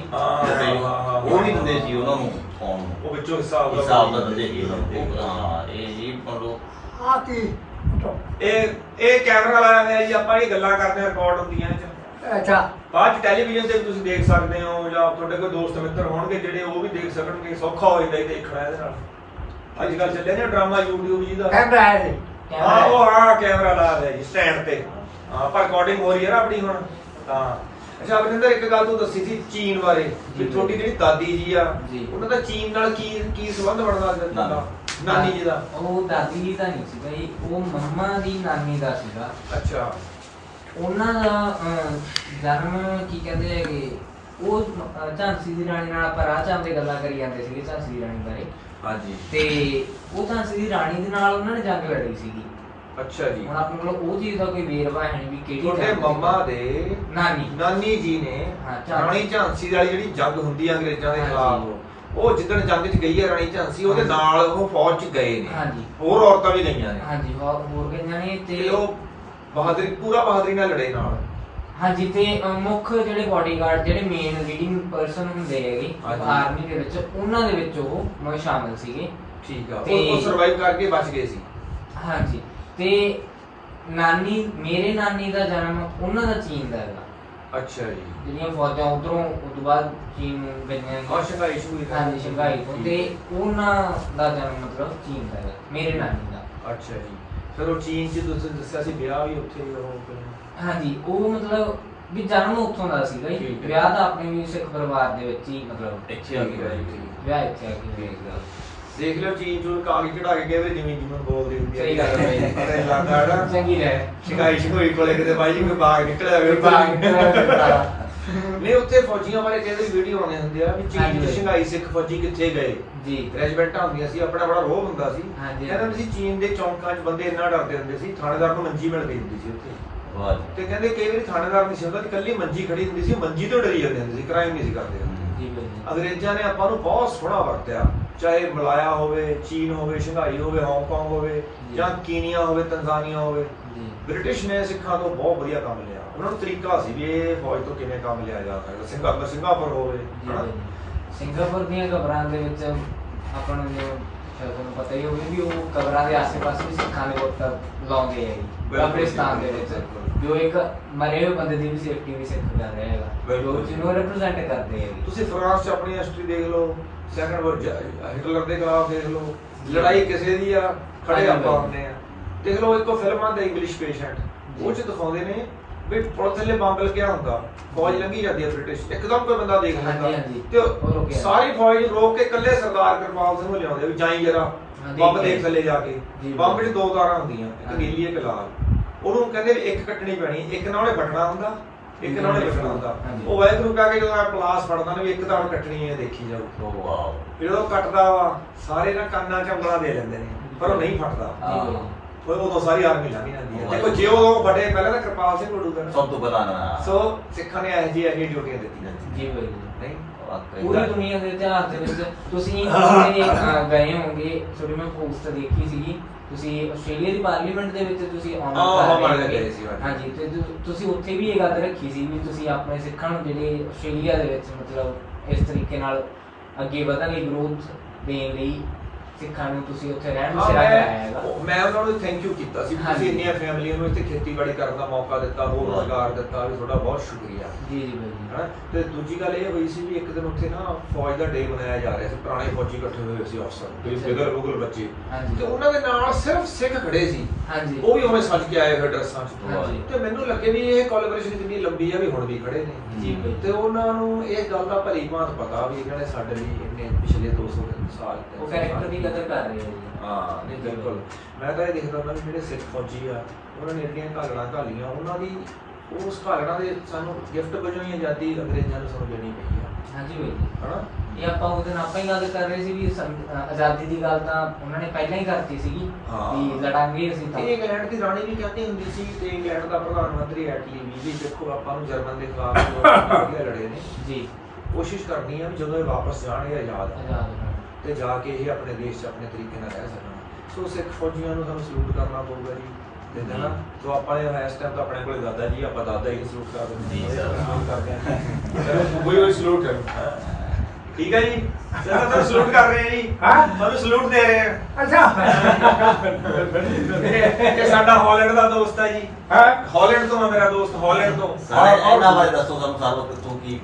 ਉਹ ਵੀ ਦਿੰਦੇ ਸੀ ਉਹਨਾਂ ਨੂੰ ਖਾਣ ਨੂੰ। ਉਹ ਵਿੱਚੋਂ ਹਿਸਾਬ ਹਿਸਾਬ ਦਾ ਦਿੰਦੇ ਸੀ ਹਾਂ ਇਹ ਜੀ ਮੰਨ ਆ ਕੀ? ਇਹ ਇਹ ਕੈਮਰਾ ਲਾਇਆ ਹੋਇਆ ਜੀ ਆਪਾਂ ਇਹ ਗੱਲਾਂ ਕਰਦੇ ਹਾਂ ਰਿਕਾਰਡ ਹੁੰਦੀਆਂ ਇਹ ਚ ਅੱਛਾ। ਬਾਅਦ ਚ ਟੈਲੀਵਿਜ਼ਨ ਤੇ ਵੀ ਤੁਸੀਂ ਦੇਖ ਸਕਦੇ ਹੋ ਜਾਂ ਤੁਹਾਡੇ ਕੋਈ ਦੋਸਤ ਮਿੱਤਰ ਹੋਣਗੇ ਜਿਹੜੇ ਉਹ ਵੀ ਦੇਖ ਸਕਣਗੇ ਸੌਖਾ ਹੋ ਜਾਂਦਾ ਇਹ ਦੇਖਣਾ ਇਹਦੇ ਨਾਲ। ਅੱਜ ਕੱਲ ਚੱਲਿਆ ਨੇ ਡਰਾਮਾ YouTube ਜੀ ਦਾ। ਕੈਮਰਾ ਹੈ ਜੀ ਹਾਂ ਉਹ ਹਾਂ ਕੈਮਰਾ ਲਾ ਰਿਹਾ ਜੀ ਸਟੈਂਡ ਤੇ। ਹਾਂ ਪਰ ਰਿਕਾਰਡਿੰਗ ਹੋ ਰਹੀ ਹੈ ਨਾ ਆਪਣੀ ਹੁਣ। ਤਾਂ ਅੱਛਾ ਅਵਿੰਦਰ ਇੱਕ ਗੱਲ ਤੂੰ ਦੱਸੀ ਸੀ ਚੀਨ ਬਾਰੇ। ਵੀ ਤੁਹਾਡੀ ਜਿਹੜੀ ਦਾਦੀ ਜੀ ਆ। ਉਹਨਾਂ ਦਾ ਚੀਨ ਨਾਲ ਕੀ ਕੀ ਸੰਬੰਧ ਬਣਦਾ ਤੁਹਾਡਾ? ਨਾਨੀ ਜੀ ਦਾ। ਉਹ ਦਾਦੀ ਜੀ ਦਾ ਨਹੀਂ ਸੀ ਬਈ ਉਹ ਮੰਮਾ ਦੀ ਨਾਨੀ ਦਾ ਸੀਗਾ। ਅੱਛਾ। ਉਹਨਾਂ ਦਾ ਜਨਮ ਕੀ ਕਹਿੰਦੇ ਹੈਗੇ ਉਹ ਝਾਂਸੀ ਦੀ ਰਾਣੀ ਨਾਲ ਆਪਾਂ ਰਾਹ ਚਾਂਦੇ ਗੱਲਾਂ ਕਰੀ ਜਾਂਦੇ ਸੀਗੇ ਝਾਂਸੀ ਦੀ ਰਾਣੀ ਬਾਰੇ। ਹਾਂਜੀ। ਤੇ ਉਹ ਝਾਂਸੀ ਦੀ ਰਾਣੀ ਦੇ ਨਾਲ ਉਹਨਾਂ ਨੇ ਜੰਗ ਲੜੀ ਸੀਗੀ। ਅੱਛਾ ਜੀ ਹੁਣ ਆਪਣੇ ਕੋਲ ਉਹ ਚੀਜ਼ ਦਾ ਕੋਈ ਵੇਰਵਾ ਹੈ ਨਹੀਂ ਵੀ ਕਿਹੜੀ ਤੁਹਾਡੇ। ਮੰਮਾ ਦੇ ਨਾਨੀ ਨਾਨੀ ਜੀ ਨੇ ਹਾਂ, ਝਾਂਸੀ। ਰਾਣੀ ਝਾਂਸੀ ਵਾਲੀ ਜਿਹੜੀ ਜੰਗ ਹੁੰਦੀ ਆ ਅੰਗਰੇਜ਼ਾਂ ਦੇ। ਖਿਲਾਫ ਉਹ ਜਿੱਦਣ ਜੰਗ 'ਚ ਗਈ ਹੈ ਰਾਣੀ ਝਾਂਸੀ ਉਹਦੇ। ਨਾਲ ਉਹ ਫੌਜ 'ਚ ਗਏ ਨੇ ਹਾਂਜੀ ਹੋਰ ਔਰਤਾਂ ਵੀ ਗਈਆਂ ਨੇ ਹਾਂਜੀ ਹੋਰ ਹੋਰ ਗਈਆਂ ਨੇ ਤੇ ਤੇ ਉਹ ਬਹਾਦਰੀ ਪੂਰਾ ਬਹਾਦਰੀ ਨਾਲ ਲੜੇ ਨਾਲ ਹਾਂਜੀ ਤੇ ਮੁੱਖ ਜਿਹੜੇ ਬਾਡੀਗਾਰਡ ਜਿਹੜੇ ਮੇਨ ਲੀਡਿੰਗ ਪਰਸਨ ਹੁੰਦੇ ਹੈਗੇ ਹਾਂਜੀ। ਆਰਮੀ ਦੇ ਵਿੱਚ ਉਹਨਾਂ ਦੇ ਵਿੱਚ ਉਹ ਮ- ਸ਼ਾਮਿਲ ਸੀਗੇ ਠੀਕ ਆ ਤੇ- ਉਹ ਸਰਵਾਈਵ ਕਰਕੇ ਬਚ ਗਏ ਸੀ ਹਾਂਜੀ ਤੇ ਨਾਨੀ ਮੇਰੇ ਨਾਨੀ ਦਾ ਜਨਮ ਉਹਨਾਂ ਦਾ ਚੀਨ ਦਾ ਹੈਗਾ। ਅੱਛਾ ਜੀ। ਜਿਹੜੀਆਂ ਫੌਜਾਂ ਉਧਰੋਂ ਉਸ ਤੋਂ ਬਾਅਦ ਚੀਨ ਨੂੰ ਗਈਆਂ। ਆ ਸ਼ੰਘਾਈ ਸ਼ੂਈ ਹਾਂਜੀ ਸ਼ੰਘਾਈ ਤੋਂ। ਤੇ ਉਹਨਾਂ ਦਾ ਜਨਮ ਮਤਲਬ ਚੀਨ ਦਾ ਹੈਗਾ ਮੇਰੇ ਨਾਨੀ ਦਾ। ਅੱਛਾ ਜੀ। ਫਿਰ ਉਹ ਚੀਨ 'ਚ ਤੁਸੀਂ ਦੱਸਿਆ ਸੀ ਵਿਆਹ ਵੀ ਉੱਥੇ ਹੀ ਉਹ। ਹਾਂਜੀ ਉਹ ਮਤਲਬ ਵੀ ਜਨਮ ਉੱਥੋਂ ਦਾ ਸੀਗਾ ਜੀ। ਹੈ। ਵਿਆਹ ਤਾਂ ਆਪਣੇ ਵੀ ਸਿੱਖ ਪਰਿਵਾਰ ਦੇ ਵਿੱਚ ਹੀ ਮਤਲਬ ਇੱਥੇ ਆ ਜੀ। ਵਿਆਹ ਇੱਥੇ ਆ ਸੀਗਾ ਦੇਖ ਲਓ ਚੀਜ਼ ਚੂਲ ਕਾਗਜ਼ ਚੜਾ ਕੇ ਕਿਵੇਂ ਜਿਵੇਂ ਜਿਵੇਂ ਬੋਲਦੀ ਹੁੰਦੀ ਸਹੀ ਗੱਲ ਹੈ। ਪਤਾ ਨੀ ਲੱਗਦਾ ਨਾ ਚੰਗੀ ਰਹਿ ਸ਼ਿਕਾਈ ਸ਼ਿਕੋਈ ਕੋਲੇ ਕਿਤੇ ਬਾਈ ਜੀ ਕੋਈ ਬਾਗ ਨਿਕਲਿਆ ਹੋਵੇ। ਨਹੀਂ ਉੱਥੇ ਫੌਜੀਆਂ ਬਾਰੇ ਕਹਿੰਦੇ ਵੀਡੀਓ ਆਉਂਦੇ ਹੁੰਦੇ ਆ ਵੀ ਚੀਨ। ਚ ਸ਼ਿੰਗਾਈ ਸਿੱਖ ਫੌਜੀ ਕਿੱਥੇ ਗਏ? ਜੀ। ਰੈਜੀਮੈਂਟਾਂ ਹੁੰਦੀਆਂ ਸੀ ਆਪਣਾ ਬੜਾ ਰੋਹ ਹੁੰਦਾ ਸੀ। ਕਹਿੰਦੇ ਹੁੰਦੇ ਸੀ ਚੀਨ ਦੇ ਚੌਂਕਾਂ 'ਚ ਬੰਦੇ ਇੰਨਾ ਡਰਦੇ ਹੁੰਦੇ ਸੀ ਥਾਣੇਦਾਰ ਨੂੰ ਮੰਜੀ ਮਿਲਦੀ ਹੁੰਦੀ ਸੀ ਉੱਥੇ। ਵਾਹ। ਤੇ ਕਹਿੰਦੇ ਕਈ ਵਾਰੀ ਥਾਣੇਦਾਰ ਨਹੀਂ ਸੀ ਹੁੰਦਾ ਇਕੱਲੀ ਮੰਜੀ ਖੜੀ ਹੁੰਦੀ ਸੀ ਮੰਜੀ ਤੋਂ ਡਰੀ ਜਾਂਦੇ ਹੁੰਦੇ ਸੀ ਕ੍ਰਾਈਮ ਨਹੀਂ ਸੀ ਕਰਦੇ। ਹੁੰਦੇ। ਜੀ ਬਾਈ ਜੀ ਅੰਗਰੇਜ਼ਾਂ ਨੇ ਆਪਾਂ ਨੂੰ ਬਹੁਤ ਸੋਹਣਾ ਵਰਤਿਆ। ਚਾਹੇ ਮਲਾਇਆ ਹੋਵੇ ਚੀਨ ਹੋਵੇ ਸ਼ੰਘਾਈ ਹੋਵੇ ਹਾਂਗਕਾਂਗ ਹੋਵੇ ਜੀ। ਕੀਨੀਆ ਹੋਵੇ ਤੰਜ਼ਾਨੀਆ ਹੋਵੇ ਬ੍ਰਿਟਿਸ਼ ਨੇ ਸਿੱਖਾਂ ਤੋਂ ਬਹੁਤ ਵਧੀਆ ਕੰਮ ਲਿਆ ਉਹਨਾਂ ਨੂੰ ਤਰੀਕਾ ਸੀ ਵੀ ਇਹ ਫੌਜ ਤੋਂ ਕਿਵੇਂ ਕੰਮ ਲਿਆ ਜਾ ਸਕਦਾ ਸਿੰਗਾਪੁਰ ਸਿੰਗਾਪੁਰ ਹੋਵੇ। ਸਿੰਗਾਪੁਰ ਦੀਆਂ ਕਬਰਾਂ ਦੇ ਵਿੱਚ ਆਪਾਂ ਨੂੰ ਜੋ ਤੁਹਾਨੂੰ ਪਤਾ ਹੀ ਹੋਵੇ ਵੀ ਉਹ ਕਬਰਾਂ ਦੇ ਆਸ-ਪਾਸ ਵੀ ਸਿੱਖਾਂ ਦੇ ਬੁੱਤ ਲਾਉਂਦੇ ਹੈ ਕਬਰਿਸਤਾਨ ਦੇ ਵਿੱਚ। ਜੋ ਇੱਕ ਮਰੇ ਹੋਏ ਬੰਦੇ ਦੀ ਵੀ ਸੇਫਟੀ ਵੀ ਸਿੱਖ ਕਰ ਰਿਹਾ ਹੈਗਾ ਜੋ। ਜਿਹਨੂੰ ਰਿਪਰੈਜ਼ੈਂਟ ਕਰਦੇ ਹੈ ਤੁਸੀਂ ਫਰਾਂਸ 'ਚ ਆਪਣੀ ਹਿਸਟਰੀ ਦੇਖ ਲਓ ਸੈਕੰਡ ਵਾਰ ਹਿਟਲਰ ਦੇ ਖਿਲਾਫ ਦੇਖ ਲਓ ਲੜਾਈ ਕਿਸੇ ਦੀ ਆ ਖੜੇ ਆਪਾਂ। ਹੁੰਦੇ ਆ ਦੇਖ ਲਓ ਇੱਕੋ ਫਿਲਮਾਂ ਦੇ ਇੰਗਲਿਸ਼ ਪੇਸ਼ੈਂਟ ਉਹ 'ਚ ਦਿਖਾਉਂਦੇ ਨੇ ਵੀ ਪੁਲ ਥੱਲੇ ਬੰਬ ਲੱਗਿਆ ਹੁੰਦਾ ਫੌਜ ਲੰਘੀ ਜਾਂਦੀ ਹੈ ਬ੍ਰਿਟਿਸ਼ ਇੱਕਦਮ ਕੋਈ ਬੰਦਾ ਦੇਖ ਲੈਂਦਾ। ਤੇ। ਸਾਰੀ ਫੌਜ ਰੋਕ ਕੇ ਇਕੱਲੇ ਸਰਦਾਰ ਕਰਪਾਲ ਸਿੰਘ ਨੂੰ ਲਿਆਉਂਦੇ ਵੀ ਜਾਈ ਜਰਾ ਬੰਬ ਦੇਖ ਥੱਲੇ ਜਾ ਕੇ ਬੰਬ। 'ਚ ਦੋ ਤਾਰਾਂ ਹੁੰਦੀਆਂ ਇੱਕ। ਨੀਲੀ ਇੱਕ ਲਾਲ ਉਹਨੂੰ ਕਹਿੰਦੇ ਵੀ ਇੱਕ ਕੱਟਣੀ ਪੈਣੀ ਇੱਕ ਨਾਲ ਉਹਨੇ ਵੱਟਣਾ ਹੁੰਦਾ ਇੱਕ ਨਾਲ ਉਹਨੇ ਵੱਟਣਾ ਹੁੰਦਾ। ਉਹ ਵਾਹਿਗੁਰੂ ਕਹ ਕੇ ਜਦੋਂ ਪਲਾਸ ਫੜਦਾ ਨਾ ਵੀ ਇੱਕ ਤਾਂ ਕੱਟਣੀ ਹੈ ਦੇਖੀ ਜਾਓ। ਉਹ ਵਾਓ। ਜਦੋਂ ਕੱਟਦਾ ਵਾ ਸਾਰੇ ਨਾ ਕੰਨਾਂ 'ਚ ਉਂਗਲਾਂ ਦੇ ਲੈਂਦੇ ਨੇ ਪਰ ਉਹ ਨਹੀਂ ਫਟਦਾ ਜੀ ਜੀ। ਉਹ ਉਦੋਂ ਸਾਰੀ ਆਰਮੀ ਲੰਘ ਜਾਂਦੀ ਹੈ। ਦੇਖੋ ਜੇ ਉਦੋਂ ਵੱਡੇ ਪਹਿਲਾਂ ਤਾਂ ਕਿਰਪਾਲ ਸਿੰਘ ਉਡੂਗਾ ਨਾ। ਸਭ ਤੋਂ ਪਹਿਲਾਂ ਨਾ। ਸੋ ਸਿੱਖਾਂ ਨੇ ਇਹ ਜਿਹੀ ਇਹ ਡਿਊਟੀਆਂ ਦਿੱਤੀਆਂ। ਜੀ ਜੀ ਨਹੀਂ। ਵਾਕਈ ਪੂਰੀ ਦੁਨੀਆ ਦੇ ਇਤਿਹਾਸ ਦੇ ਵਿੱਚ ਤੁਸੀਂ ਅਹ, ਗਏ ਹੋਵੋਗੇ ਤੁਹਾਡੀ ਮੈਂ ਪੋਸਟ ਦੇਖੀ ਸੀਗੀ ਤੁਸੀਂ ਆਸਟ੍ਰੇਲੀਆ ਦੀ ਪਾਰਲੀਮੈਂਟ ਦੇ ਵਿੱਚ ਤੁਸੀਂ ਆਨਰ ਕਰ। ਗਏ ਸੀ, ਹਾਂਜੀ। ਤੁ- ਤੁਸੀਂ ਉੱਥੇ ਵੀ ਇਹ ਗੱਲ ਰੱਖੀ ਸੀ ਵੀ ਤੁਸੀਂ ਆਪਣੇ ਸਿੱਖਾਂ ਨੂੰ ਜਿਹੜੇ ਆਸਟ੍ਰੇਲੀਆ ਦੇ ਵਿੱਚ ਮਤਲਬ ਇਸ ਤਰੀਕੇ ਨਾਲ ਅੱਗੇ ਵਧਣ ਲਈ ਗਰੋਥ ਦੇਣ ਲਈ ਸਿੱਖਾਂ ਨੂੰ ਤੁਸੀਂ ਉੱਥੇ ਰਹਿਣ ਨੂੰ ਸਿਰਾ ਕਰਾਇਆ ਹੈਗਾ। ਮੈਂ ਉਹਨਾਂ ਨੂੰ ਥੈਂਕ ਯੂ ਕੀਤਾ ਸੀ। ਤੁਸੀਂ ਇੰਨੀਆਂ ਫੈਮਲੀਆਂ ਨੂੰ ਇੱਥੇ ਖੇਤੀਬਾੜੀ ਕਰਨ ਦਾ ਮੌਕਾ ਦਿੱਤਾ ਹੋਰ ਰੋਜ਼ਗਾਰ ਦਿੱਤਾ ਵੀ ਤੁਹਾਡਾ ਬਹੁਤ ਸ਼ੁਕਰੀਆ। ਜੀ ਜੀ ਬਾਈ ਜੀ ਹਨਾ? ਤੇ ਦੂਜੀ ਗੱਲ ਇਹ ਹੋਈ ਸੀ ਵੀ ਇੱਕ ਦਿਨ ਉੱਥੇ ਨਾ ਫੌਜ ਦਾ ਡੇ ਮਨਾਇਆ ਜਾ ਰਿਹਾ ਸੀ ਪੁਰਾਣੇ ਫੌਜੀ ਇਕੱਠੇ ਹੋਏ ਸੀ ਅਫਸਰ ਤੇ। ਬਿਗਰ ਬੁਗਲ ਬੱਚੇ। ਤੇ ਉਹਨਾਂ ਦੇ ਨਾਲ ਸਿਰਫ ਸਿੱਖ ਖੜੇ ਸੀ। ਹਾਂਜੀ। ਉਹ ਵੀ ਉਵੇਂ ਸੱਜ ਕੇ ਆਏ ਹੋਏ ਡਰੈਸਾਂ 'ਚ। ਤੇ ਮੈਨੂੰ ਲੱਗੇ ਵੀ ਇਹ ਕੋਲੈਬੋਰੇਸ਼ਨ ਕਿੰਨੀ ਲੰਬੀ ਆ ਵੀ ਹੁਣ ਵੀ ਖੜੇ ਨੇ। ਜੀ ਬਾਈ ਤੇ ਉਹਨਾਂ ਨੂੰ ਇਹ ਗੱਲ ਦਾ ਭਲੀ ਭਾਂਤ ਪਤਾ ਵੀ ਇਹਨਾਂ ਨੇ ਸਾਡੇ ਲਈ ਇੰਨੇ ਪਿਛਲੇ 200 ਸਾਲ ਉਹ ਕੈਰੈਕਟਰ ਦੀ ਕਦਰ ਕਰ ਰਹੇ ਹੈ ਨਹੀਂ ਬਿਲਕੁਲ। ਮੈਂ ਤਾਂ ਇਹ ਦੇਖਦਾ ਹੁੰਦਾ ਵੀ ਜਿਹੜੇ ਸਿੱਖ ਫੌਜੀ ਆ ਉਹਨਾਂ ਨੇ ਜਿਹੜੀਆਂ ਘਾਲਣਾ ਘਾਲੀਆਂ ਉਹਨਾਂ ਦੀ ਉਸ ਘਾਲਣਾ ਦੇ ਸਾਨੂੰ ਗਿਫਟ ਵਜੋਂ ਹੀ ਆਜ਼ਾਦੀ ਅੰਗਰੇਜ਼ਾਂ ਨੂੰ ਸਾਨੂੰ ਦੇਣੀ ਪਈ ਆ। ਹਾਂਜੀ ਬਾਈ ਜੀ। ਹਨਾ? ਇਹ ਆਪਾਂ ਉਹਦੇ ਨਾਲ ਆਪਾਂ ਹੀ ਗੱਲ ਕਰ ਰਹੇ ਸੀ ਵੀ ਸੰ- ਅ, ਆਜ਼ਾਦੀ ਦੀ ਗੱਲ ਤਾਂ ਉਹਨਾਂ ਨੇ ਪਹਿਲਾਂ ਹੀ ਕਰਤੀ ਸੀਗੀ ਹਾਂ। ਵੀ ਲੜਾਂਗੇ ਅਸੀਂ ਤਾਂ। ਇਹ ਇੰਗਲੈਂਡ ਦੀ ਰਾਣੀ ਵੀ ਕਹਿੰਦੀ ਹੁੰਦੀ ਸੀ ਤੇ ਇੰਗਲੈਂਡ ਦਾ ਪ੍ਰਧਾਨ ਮੰਤਰੀ ਐਟਲੀ ਵੀ ਵੀ ਦੇਖੋ ਆਪਾਂ ਨੂੰ ਜਰਮਨ ਦੇ ਖਿਲਾਫ ਜੋ ਵਧੀਆ ਲੜੇ ਨੇ। ਜੀ। ਕੋਸ਼ਿਸ਼ ਕਰਨੀ ਆ ਵੀ ਜਦੋਂ ਇਹ ਵਾਪਸ ਜਾਣਗੇ ਆਜ਼ਾਦ ਆਜ਼ਾਦ। ਤੇ ਜਾ ਕੇ ਇਹ ਆਪਣੇ ਦੇਸ਼ 'ਚ ਆਪਣੇ ਤਰੀਕੇ ਨਾਲ ਰਹਿ ਸਕਣ। ਸੋ ਸਿੱਖ ਫੌਜੀਆਂ ਨੂੰ ਸਾਨੂੰ ਸਲੂਟ ਕਰਨਾ ਪਊਗਾ ਜੀ। ਤੇ ਨਾ ਸੋ ਆਪਾਂ ਨੇ ਇਸ ਟਾਈਮ ਤਾਂ ਆਪਣੇ ਕੋਲੇ ਦਾਦਾ ਜੀ ਆਪਾਂ ਦਾਦਾ ਹੀ ਸਲੂਟ ਕਰ ਦਿੰਦੇ ਜੀ ਸਰ। ਸਲੂਟ ਕਰਦੇ ਹਾਂ ਕੋਈ ਕੋਈ ਸਲੂਟ ਕਰੋ। ਠੀਕ ਹੈ ਜੀ? ਚਲੋ ਤੁਹਾਨੂੰ ਸਲੂਟ ਕਰ ਰਹੇ ਹਾਂ ਜੀ। ਹਾਂ। ਤੁਹਾਨੂੰ ਸਲੂਟ ਦੇ ਰਹੇ ਹਾਂ। ਅੱਛਾ। ਇਹ ਸਾਡਾ ਹਾਲੈਂਡ ਦਾ ਦੋਸਤ ਹੈ ਜੀ। ਹਾਂ। ਹਾਲੈਂਡ ਤੋਂ ਹੈ ਮੇਰਾ ਦੋਸਤ ਹਾਲੈਂਡ ਤੋਂ। ਸਾਰੇ ਇਹਨਾਂ ਬਾਰੇ ਦੱਸੋ ਸਾਨੂੰ ਸਰਵਤ ਤੋਂ ਕੀ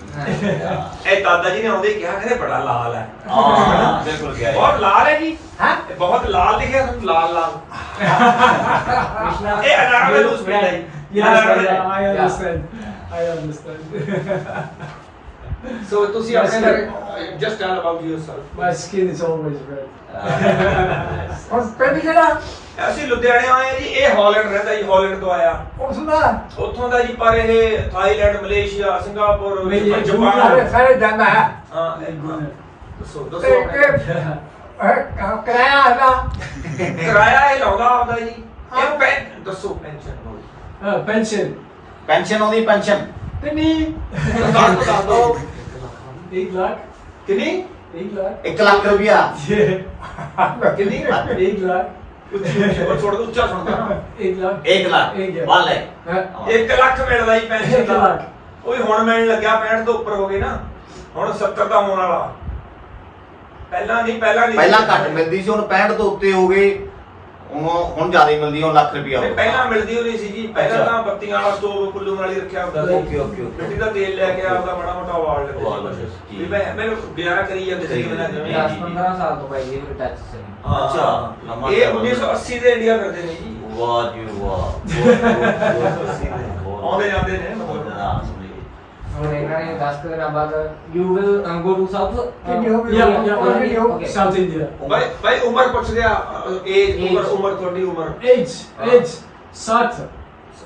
ਇਹ ਦਾਦਾ ਜੀ ਨੇ ਆਉਂਦੇ ਹੀ ਕਿਹਾ ਕਹਿੰਦੇ ਬੜਾ ਲਾਲ ਹੈ। ਹਾਂ ਬਿਲਕੁਲ ਗਿਆ ਬਹੁਤ ਲਾਲ ਹੈ ਜੀ। ਹਾਂ। ਬਹੁਤ ਲਾਲ ਲਿਖਿਆ ਤੁਹਾਨੂੰ ਲਾਲ ਲਾਲ। ਇਹ ਅਨਾਰ ਦੇ ਲੂਸ ਪਿੰਡ ਹੈ ਜੀ। Yes, ਅਨਾਰ ਦੇ- I, ਸੋ ਤੁਸੀਂ ਆਪਣੇ ਬਾਰੇ just tell about yourself My skin is always red. ਹੁਣ ਪਿੰਡ ਜਿਹੜਾ ਅਸੀਂ ਲੁਧਿਆਣੇ ਆਏ ਹਾਂ ਜੀ ਇਹ ਹਾਲੈਂਡ ਰਹਿੰਦਾ ਜੀ ਹਾਲੈਂਡ ਤੋਂ ਆਇਆ। ਉਸ ਦਾ? ਉੱਥੋਂ ਦਾ ਜੀ ਪਰ ਇਹ ਥਾਈਲੈਂਡ ਮਲੇਸ਼ੀਆ ਸਿੰਗਾਪੁਰ ਮੇਰੇ ਸਾਰੇ ਜਾਪਾਨ ਸਾਰੇ ਜਾਂਦਾ ਹੈ ਹਾਂ ਇਹ- ਹਾਂ। ਦੱਸੋ ਤੇ ਦੱਸੋ ਆਪਣੇ- ਕਿ ਕਿਰਾਇਆ ਆਦਾ ਕਿਰਾਇਆ ਇਹ ਲਾਉਂਦਾ ਆਪਦਾ ਜੀ। ਹਾਂ। ਇਹ ਪੈਨ ਦੱਸੋ ਪੈਨਸ਼ਨ ਪੈਨਸ਼ਨ। ਪੈਨਸ਼ਨ ਆਉਂਦੀ ਪੈਨਸ਼ਨ। ਕਿੰਨੀ ਦੱਸ ਦੱਸ ਦੋ 1 ਲੱਖ। ਕਿੰਨੀ? 1 ਲੱਖ। 1 ਲੱਖ ਰੁਪਇਆ। ਕਿੰਨੀ? 1 ਲੱਖ। ਉੱਚੀ ਉੱਚੀ ਉਹ ਥੋੜਾ ਉੱਚਾ ਸੁਣਦਾ ਨਾ। 1 ਲੱਖ। 1 ਲੱਖ। ਇੱਕ ਲੱਖ। ਵਨ ਲੈ ਹਾਂ। 1 ਲੱਖ ਮਿਲਦਾ ਜੀ ਪੈਨਸ਼ਨ ਇੱਕ ਦਾ। ਲੱਖ। ਉਹ ਵੀ ਹੁਣ ਮਿਲਣ ਲੱਗਿਆ 65 ਤੋਂ ਉੱਪਰ ਹੋ ਗਏ ਨਾ। ਹੁਣ 70 ਦਾ ਹੋਣ ਵਾਲਾ। ਪਹਿਲਾਂ ਨਹੀਂ ਪਹਿਲਾਂ ਨਹੀਂ ਪਹਿਲਾਂ ਘੱਟ ਮਿਲਦੀ ਸੀ ਹੁਣ 65 ਤੋਂ ਉੱਤੇ ਹੋ ਗਏ। ਹੁਣ ਹੁਣ ਜ਼ਿਆਦਾ ਮਿਲਦੀ ਹੁਣ ਲੱਖ ਰੁਪਇਆ ਨਹੀਂ, ਪਹਿਲਾਂ ਮਿਲਦੀ ਹੋਈ ਸੀ ਜੀ ਪਹਿਲਾਂ ਅੱਛਾ। ਤਾਂ ਬੱਤੀਆਂ ਵਾਲਾ ਸਟੋਵ ਕੁੱਲੂ ਨਾਲ ਹੀ ਰੱਖਿਆ ਹੁੰਦਾ ਸੀ ਓਕੇ, ਓਕੇ, ਓਕੇ। ਮਿੱਟੀ ਦਾ ਤੇਲ ਲੈ ਕੇ ਆਪਦਾ ਮਾੜਾ ਮੋਟਾ ਵਾਲ ਲੈਂਦੇ ਸੀ ਲੈਂਦੇ। ਸੀ, ਵੀ ਮੈਂ ਮੈਨੂੰ ਗੁਜ਼ਾਰਾ ਕਰੀ ਜਾਂਦੇ ਸੀ ਕਿਵੇਂ ਹੈ। 10 15 ਸਾਲ ਤੋਂ ਬਾਈ ਇਹ ਟੱਚ ਸੀ ਹਾਂ। ਅੱਛਾ, ਲੰਮਾ ਇਹ ਸਮਾਂ। 1980 ਦੇ ਇੰਡੀਆ ਫਿਰਦੇ ਨੇ ਜੀ ਵਾਹ ਜੀ ਵਾਹ ਬਹੁਤ- ਬਹੁਤ- ਬਹੁਤ- ਬਹੁਤ- ਆਉਂਦੇ ਜਾਂਦੇ ਨੇ ਬਹੁਤ। ਹਾਂ ਸਮਝ ਗਏ ਹੁਣ ਇਹਨਾਂ ਨੇ 10 ਦਿਨਾਂ ਬਾਅਦ you will go to south ਕਿੰਨੀ ਹੋ ਗਈ? Yeah, yeah, Already yeah. Okay. South India. ਭਾਈ ਭਾਈ ਉਮਰ ਪੁੱਛ ਗਿਆ ਏਜ ਉਮਰ Age. ਉਮਰ ਤੁਹਾਡੀ ਉਮਰ Age, age, Sat.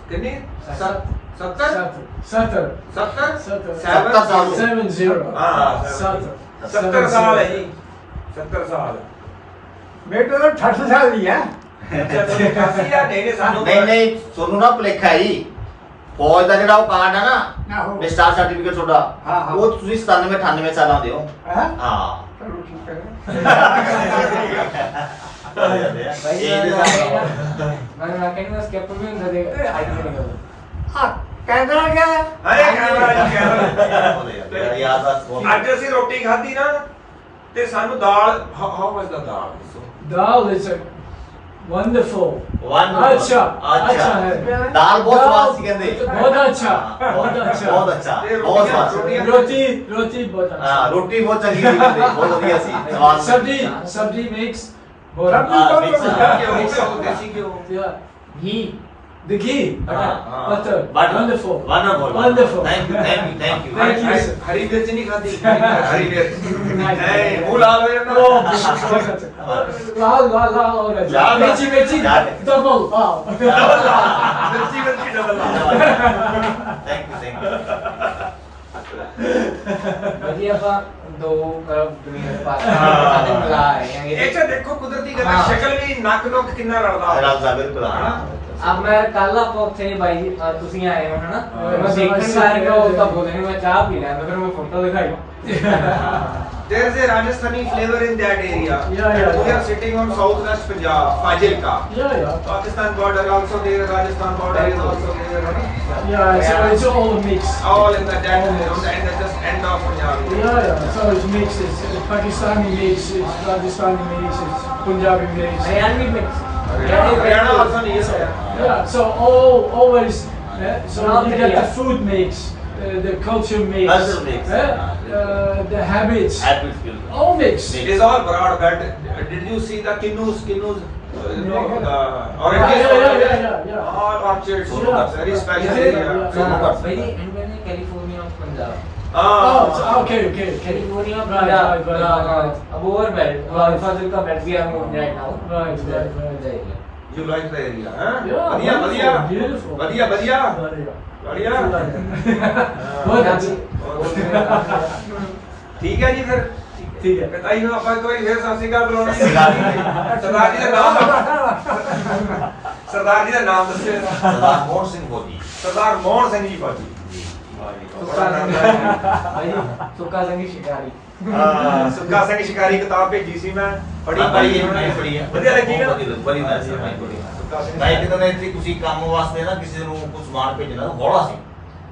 ਕਿੰਨੀ ਸੱਤ। 70 Sat. Satar. 70 Satar. ਸੱਤਰ ਸਾਲ। Seven zero. Ah, Satar. 70 ਸਾਲ ਹੈ ਜੀ 70 ਸਾਲ ਬੇਟਾ ਤਾਂ 68 ਸਾਲ ਦੀ ਹੈ ਅੱਛਾ ਫੌਜ ਦਾ ਜਿਹੜਾ ਉਹ ਕਾਰਡ ਹੈ ਨਾ ਆਹੋ। ਸਟਾਰ ਸਰਟੀਫਿਕੇਟ ਤੁਹਾਡਾ ਹਾਂ, ਹਾਂ। ਉਹ ਤੁਸੀਂ 97 98 ਸਾਲਾਂ ਦੇ ਹੋ। ਹਾਂ? ਹਾਂ। ਚਲੋ ਠੀਕ ਹੈ। ਭਾਈ ਇਹ ਦੇ ਮੈਂ ਹਿਸਾਬ ਨਾਲ। ਮੈਂ ਮੈਂ ਕਹਿੰਦਾ ਸਕੈਪ ਵੀ ਹੁੰਦਾ ਦੇ ਆਈ ਨਹੀਂ ਆ ਕੈਮਰਾ ਗਿਆ ਅਰੇ ਕੈਮਰਾ ਜੀ ਕੈਮਰਾ ਆ ਅੱਜ ਅਸੀਂ ਰੋਟੀ ਖਾਧੀ ਨਾ ਤੇ ਸਾਨੂੰ ਦਾਲ ਹਾਊ ਵਾਸ ਦਾ ਦਾਲ? ਦੱਸੋ। Dal is a wonderful wonderful ਅੱਛਾ ਅੱਛਾ ਹੈ ਦਾਲ ਬਹੁਤ ਸਵਾਦ ਸੀ ਕਹਿੰਦੇ ਬਹੁਤ ਅੱਛਾ ਬਹੁਤ ਅੱਛਾ ਬਹੁਤ ਅੱਛਾ ਬਹੁਤ ਸਵਾਦ ਰੋਟੀ ਰੋਟੀ ਬਹੁਤ ਅੱਛਾ ਹਾਂ ਰੋਟੀ ਬਹੁਤ ਚੰਗੀ ਸੀ ਬਹੁਤ ਵਧੀਆ ਸੀ ਸਵਾਦ ਸਬਜੀ ਸਬਜੀ ਮਿਕਸ ਬਹੁਤ ਮਿਕਸ ਘਿਓ ਦੇਸੀ ਘਿਓ ਘੀ ਹੀ The ghee. हाँ, हाँ. Butter. Butter. Wonderful. Wonderful. Wonderful. Thank you, thank you, thank you. Thank you. ਹਰੀ- ਹਰੀ ਮਿਰਚ ਨਹੀਂ ਖਾਧੀ ਹਰੀ ਮਿਰਚ Nice. ਨਹੀਂ ਮੂੰਹ ਲਾਲ ਹੋ ਜਾਂਦਾ Oh, बहुत अच्छा. Lal, lal, lal, all right. Lal. Michi, michi, Lal. double. Wow. Mirchi Mirchi double Thank you, thank you. ਵਧੀਆ ਆਪਾਂ ਦੋ ਕਰਬ ਦੁਨੀਆ ਦੇ ਪਾਸ ਹਾਂ। ਸਾਡੇ ਮਿਲਾ ਰਹੇ ਹਾਂ ਇਹ ਚ ਦੇਖੋ ਕੁਦਰਤੀ ਗੱਲ ਹੈ, ਹਾਂ। ਸ਼ਕਲ ਵੀ ਨੱਕ ਨੁੱਕ ਕਿੰਨਾ ਰਲਦਾ ਰਾਮ ਸਾਹਿਬ ਬਿਲਕੁਲ ਹਾਂ ਅਬ ਮੈਂ ਕੱਲ ਆਪਾਂ ਉੱਥੇ ਬਾਈ ਜੀ, ਅਹ ਤੁਸੀਂ ਆਏ ਹੋ ਹਨਾ ਹਾਂ। ਤੇ ਮੈਂ ਦੇਖਣ ਲੱਗ ਗਿਆ ਉਹ ਤਾਂ ਬੋਲੇ ਨਹੀਂ ਮੈਂ ਚਾਹ ਪੀ ਲੈਂਦਾ ਫਿਰ ਮੈਂ ਫੋਟੋ ਦਿਖਾਈ There is a Rajasthani flavor in that area. Yeah, yeah, We yeah. are sitting on southwest Punjab, Fazilka. Yeah, yeah. Pakistan border also there, Rajasthan border is also there. huh? Yeah, so it's all a mix. All in the that on the end, just end of Punjab. Yeah, yeah. So it's mixed. It's uh, Pakistani mix, it's Rajasthani mix, it's Punjabi mix. Haryanvi Yeah, so all always, eh, so you get the food mix, uh, the culture mix, Culture mix, eh, yeah. uh, the habits, Habits all mix. It is all broad, but did you see the Kinus, Kinus? uh, you know, the Yeah, yeah, yeah, yeah, yeah, orchids, yeah. all orchids, very special. Yeah, yeah, yeah. So, area. very and when in California, Punjab, Ah, okay, okay, okay. California, Right, Punjab, right, right, uh, right. uh, over belt, uh, Fazilka belt, we are moving right now. Right, right, right. you like the area, huh? Yeah, ਵਧੀਆ ਵਧੀਆ beautiful. ਠੀਕ ਹੈ ਜੀ ਫਿਰ ਠੀਕ ਹੈ। ਪਿਤਾਈ ਨੂੰ ਆਪਾਂ ਫੇਰ ਬੁਲਾਉਣਾ। ਸਰਦਾਰ ਜੀ ਦਾ ਨਾਮ ਸਰਦਾਰ ਜੀ ਦਾ ਨਾਮ ਦੱਸਿਓ ਸਰਦਾਰ ਮੋਹਨ ਸਿੰਘ ਫੌਜੀ ਸਰਦਾਰ ਮੋਹਨ ਸਿੰਘ ਜੀ ਫੌਜੀ ਸੁੱਕਾ ਸਿੰਘ ਜੀ ਸੁੱਕਾ ਸਿੰਘ ਸ਼ਿਕਾਰੀ। ਹਾਂ ਸੁੱਕਾ ਸਿੰਘ ਸ਼ਿਕਾਰੀ ਕਿਤਾਬ ਭੇਜੀ ਸੀ ਮੈਂ। ਪੜ੍ਹੀ ਹਾਂ, ਪਾਈ ਪੜ੍ਹੀ ਹੈ, ਹੈ। ਵਧੀਆ ਲੱਗੀ ਨਾ? ਵਧੀਆ, ਬੜੀ nice ਹੈ, ਬੜੀ ਵਧੀਆ। ਸੁੱਕਾ ਸਿੰਘ ਮੈਂ ਇੱਕ ਦਿਨ ਇੱਥੇ ਤੁਸੀਂ ਕੰਮ ਵਾਸਤੇ ਨਾ ਕਿਸੇ ਨੂੰ ਕੁਝ ਸਮਾਨ ਭੇਜਣਾ ਹੌਲਾ ਸੀ।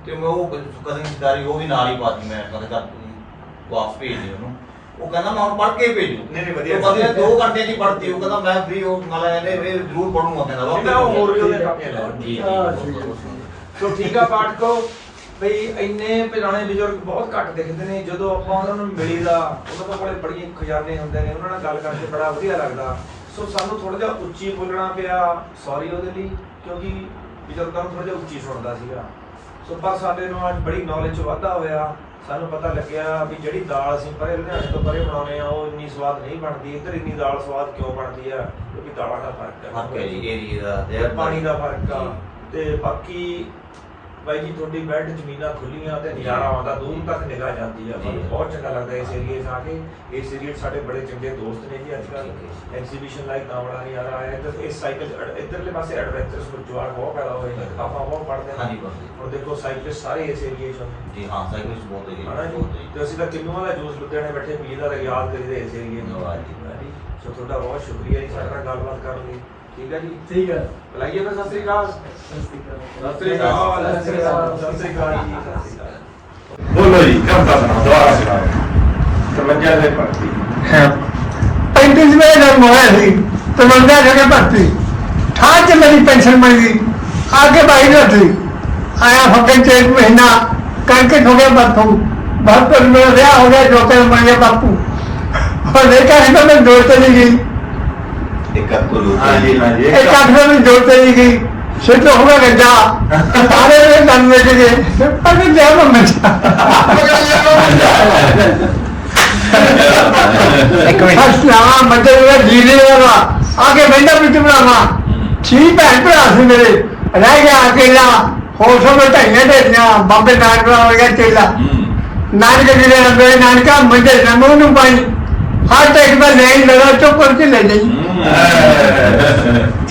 ਤੇ ਮੈਂ ਉਹ ਸੁੱਕਾ ਸਿੰਘ ਸ਼ਿਕਾਰੀ ਉਹ ਵੀ ਨਾਲ ਹੀ ਪਾਤੀ ਮੈਂ। ਮੈਂ ਕਿਹਾ ਤੂੰ ਵਾਪਸ ਭੇਜ ਦੇ ਉਹਨੂੰ। ਉਹ ਕਹਿੰਦਾ ਮੈਂ ਹੁਣ ਪੜ੍ਹ ਕੇ ਭੇਜੂ। ਨਹੀਂ, ਨਹੀਂ, ਵਧੀਆ। ਨੇ 2 ਘੰਟੇ ਦੀ ਪੜ੍ਹਤੀ। ਉਹ ਕਹਿੰਦਾ ਮੈਂ ਫ੍ਰੀ ਉਹ ਨਾਲ ਇਹਨੇ ਇਹ ਜ਼ਰੂਰ ਪੜੂੰਗਾ ਕਹਿੰਦਾ ਵਾਪਸ ਮੈਂ ਉਹ ਹੋਰ ਵੀ ਉਹਦੇ ਕਾਪੀਆਂ ਲੈ ਹਾਂ, ਠੀਕ ਹੈ। ਸੋ ਠੀਕ ਆ ਪਾਠਕੋ ਬਈ ਇੰਨੇ ਪੁਰਾਣੇ ਬਜ਼ੁਰਗ ਬਹੁਤ ਘੱਟ ਦਿਖਦੇ ਨੇ ਜਦੋਂ ਆਪਾਂ ਉਹਨਾਂ ਨੂੰ ਮਿਲੀਦਾ ਉਹਨਾਂ ਦੇ ਕੋਲੇ ਬੜੀਆਂ ਖਜ਼ਾਨੇ ਹੁੰਦੇ ਨੇ ਉਹਨਾਂ ਨਾਲ ਗੱਲ ਕਰਕੇ ਬੜਾ ਵਧੀਆ ਲੱਗਦਾ। ਸੋ ਸਾਨੂੰ ਥੋੜਾ ਜਿਹਾ ਉੱਚੀ ਬੋਲਣਾ ਪਿਆ ਸੌਰੀ ਉਹਦੇ ਲਈ ਕਿਉਂਕਿ ਬਜ਼ੁਰਗਾਂ ਨੂੰ ਥੋੜਾ ਜਿਹਾ ਉੱਚੀ ਸੁਣਦਾ ਸੀਗਾ। ਸੋ ਪਰ ਸਾਡੇ ਨੂੰ ਅੱਜ ਬੜੀ ਨੌਲੇਜ ਵਾਧਾ ਹੋਇਆ। ਸਾਨੂੰ ਪਤਾ ਲੱਗਿਆ ਵੀ ਜਿਹੜੀ ਦਾਲ ਅਸੀਂ ਪਰੇ ਲੁਧਿਆਣੇ ਤੋਂ ਪਰੇ ਬਣਾਉਨੇ ਆ ਉਹ ਇੰਨੀ ਸਵਾਦ ਨਹੀਂ ਬਣਦੀ। ਇੱਧਰ ਇੰਨੀ ਦਾਲ ਸਵਾਦ ਕਿਉਂ ਬਣਦੀ ਆ? ਕਿਉਂਕਿ ਦਾਲਾਂ ਦਾ ਫ਼ਰਕ ਹੈ ਫ਼ਰਕ ਹੈ ਜੀ ਏਰੀਏ ਦਾ ਤੇ ਪਾਣੀ ਦਾ ਫ਼ਰਕ ਆ। ਤੇ ਬਾਕੀ ਬਾਈ ਜੀ ਤੁਹਾਡੀ ਬੈੱਡ ਜ਼ਮੀਨਾਂ ਖੁੱਲੀਆਂ ਤੇ ਨਜ਼ਾਰਾ ਆਉਂਦਾ ਦੂਰ ਤੱਕ ਨਿਗਾਹ ਜਾਂਦੀ ਆ। ਜੀ। ਬਹੁਤ ਚੰਗਾ ਲੱਗਦਾ ਇਸ ਏਰੀਏ 'ਚ ਆ ਕੇ। ਇਸ ਏਰੀਏ 'ਚ ਸਾਡੇ ਬੜੇ ਚੰਗੇ ਦੋਸਤ ਨੇ ਜੀ ਅੱਜ ਠੀਕ ਐਗਜ਼ੀਬਿਸ਼ਨ ਲਾਈਕ ਕਾਮੜਾ ਨਜ਼ਾਰਾ ਆਇਆ ਤੇ ਇਸ ਸਾਈਕਲ ਇਧਰਲੇ ਪਾਸੇ ਐਡਵੈਂਚਰਸ ਗੁਰਜਵਾਰ ਬਹੁਤ ਪੈਦਾ ਹੋਏ ਨੇ। ਆਪਾਂ ਬਹੁਤ ਪੜ੍ਹਦੇ ਹਾਂਜੀ, ਪੜ੍ਹਦੇ। ਹੁਣ ਦੇਖੋ ਸਾਈਕਲਿਸਟ ਸਾਰੇ ਇਸ ਏਰੀਏ 'ਚ ਜੀ ਹਾਂ ਸਾਈਕਲ ਬਹੁਤ ਹੈ ਜੀ ਜੀ? ਹੈ ਜੀ। ਤੇ ਅਸੀਂ ਤਾਂ ਕਿੰਨੂਆਂ ਦਾ ਜੂਸ ਲੁਧਿਆਣੇ ਬੈਠੇ ਪੀਦਾ ਤਾਂ ਯਾਦ ਕਰੀਦੇ ਇਸ ਏਰੀਏ ਨੂੰ। ਜੀ, ਜੀ? ਸੋ ਤੁਹਾਡਾ ਬਹੁਤ ਸ਼ੁਕਰੀਆ ਜੀ ਸਾਡੇ ਨਾਲ ਗੱਲਬਾਤ ਕਰਨ ਲਈ। ਠੀਕ ਹੈ ਜੀ? ਠੀਕ ਆਇਆ ਫੱਕੇ ਚੇਤ ਮਹੀਨਾ ਕਣਕ ਹੋ ਗਿਆ ਮੇਰਾ ਵਿਆਹ ਹੋ ਗਿਆ ਜੋਤੇ ਮੰਗੇ ਬਾਪੂ। ਪਰ ਦੇਖਿਆ ਇਹਨਾਂ ਨਹੀਂ ਗਈ ਇੱਕ ਅੱਖ ਨੂੰ ਨੂੰ ਗਈ। ਸਿੱਧ ਸਾਰੇ ਵਿੱਚ ਗਏ ਪਰ ਭੈਣ ਭਰਾ ਸੀ ਮੇਰੇ। ਰਹਿ ਗਿਆ ਅਕੇਲਾ ਹੋਰ ਸਭ ਢਾਈਆਂ ਢੇਰੀਆਂ ਬਾਬੇ ਨਾਨਕ ਨਾਨਕ ਜੀ ਦੇ ਰੰਗੇ ਨਾਨਕਾ ਨੂੰ ਪਾਈ। ਹਰ ਟੈਕ ਦਾ ਲੈਣ ਲੜਾ ਚੁੱਪ ਕਰਕੇ ਲੈ ਜਾਈ। 哎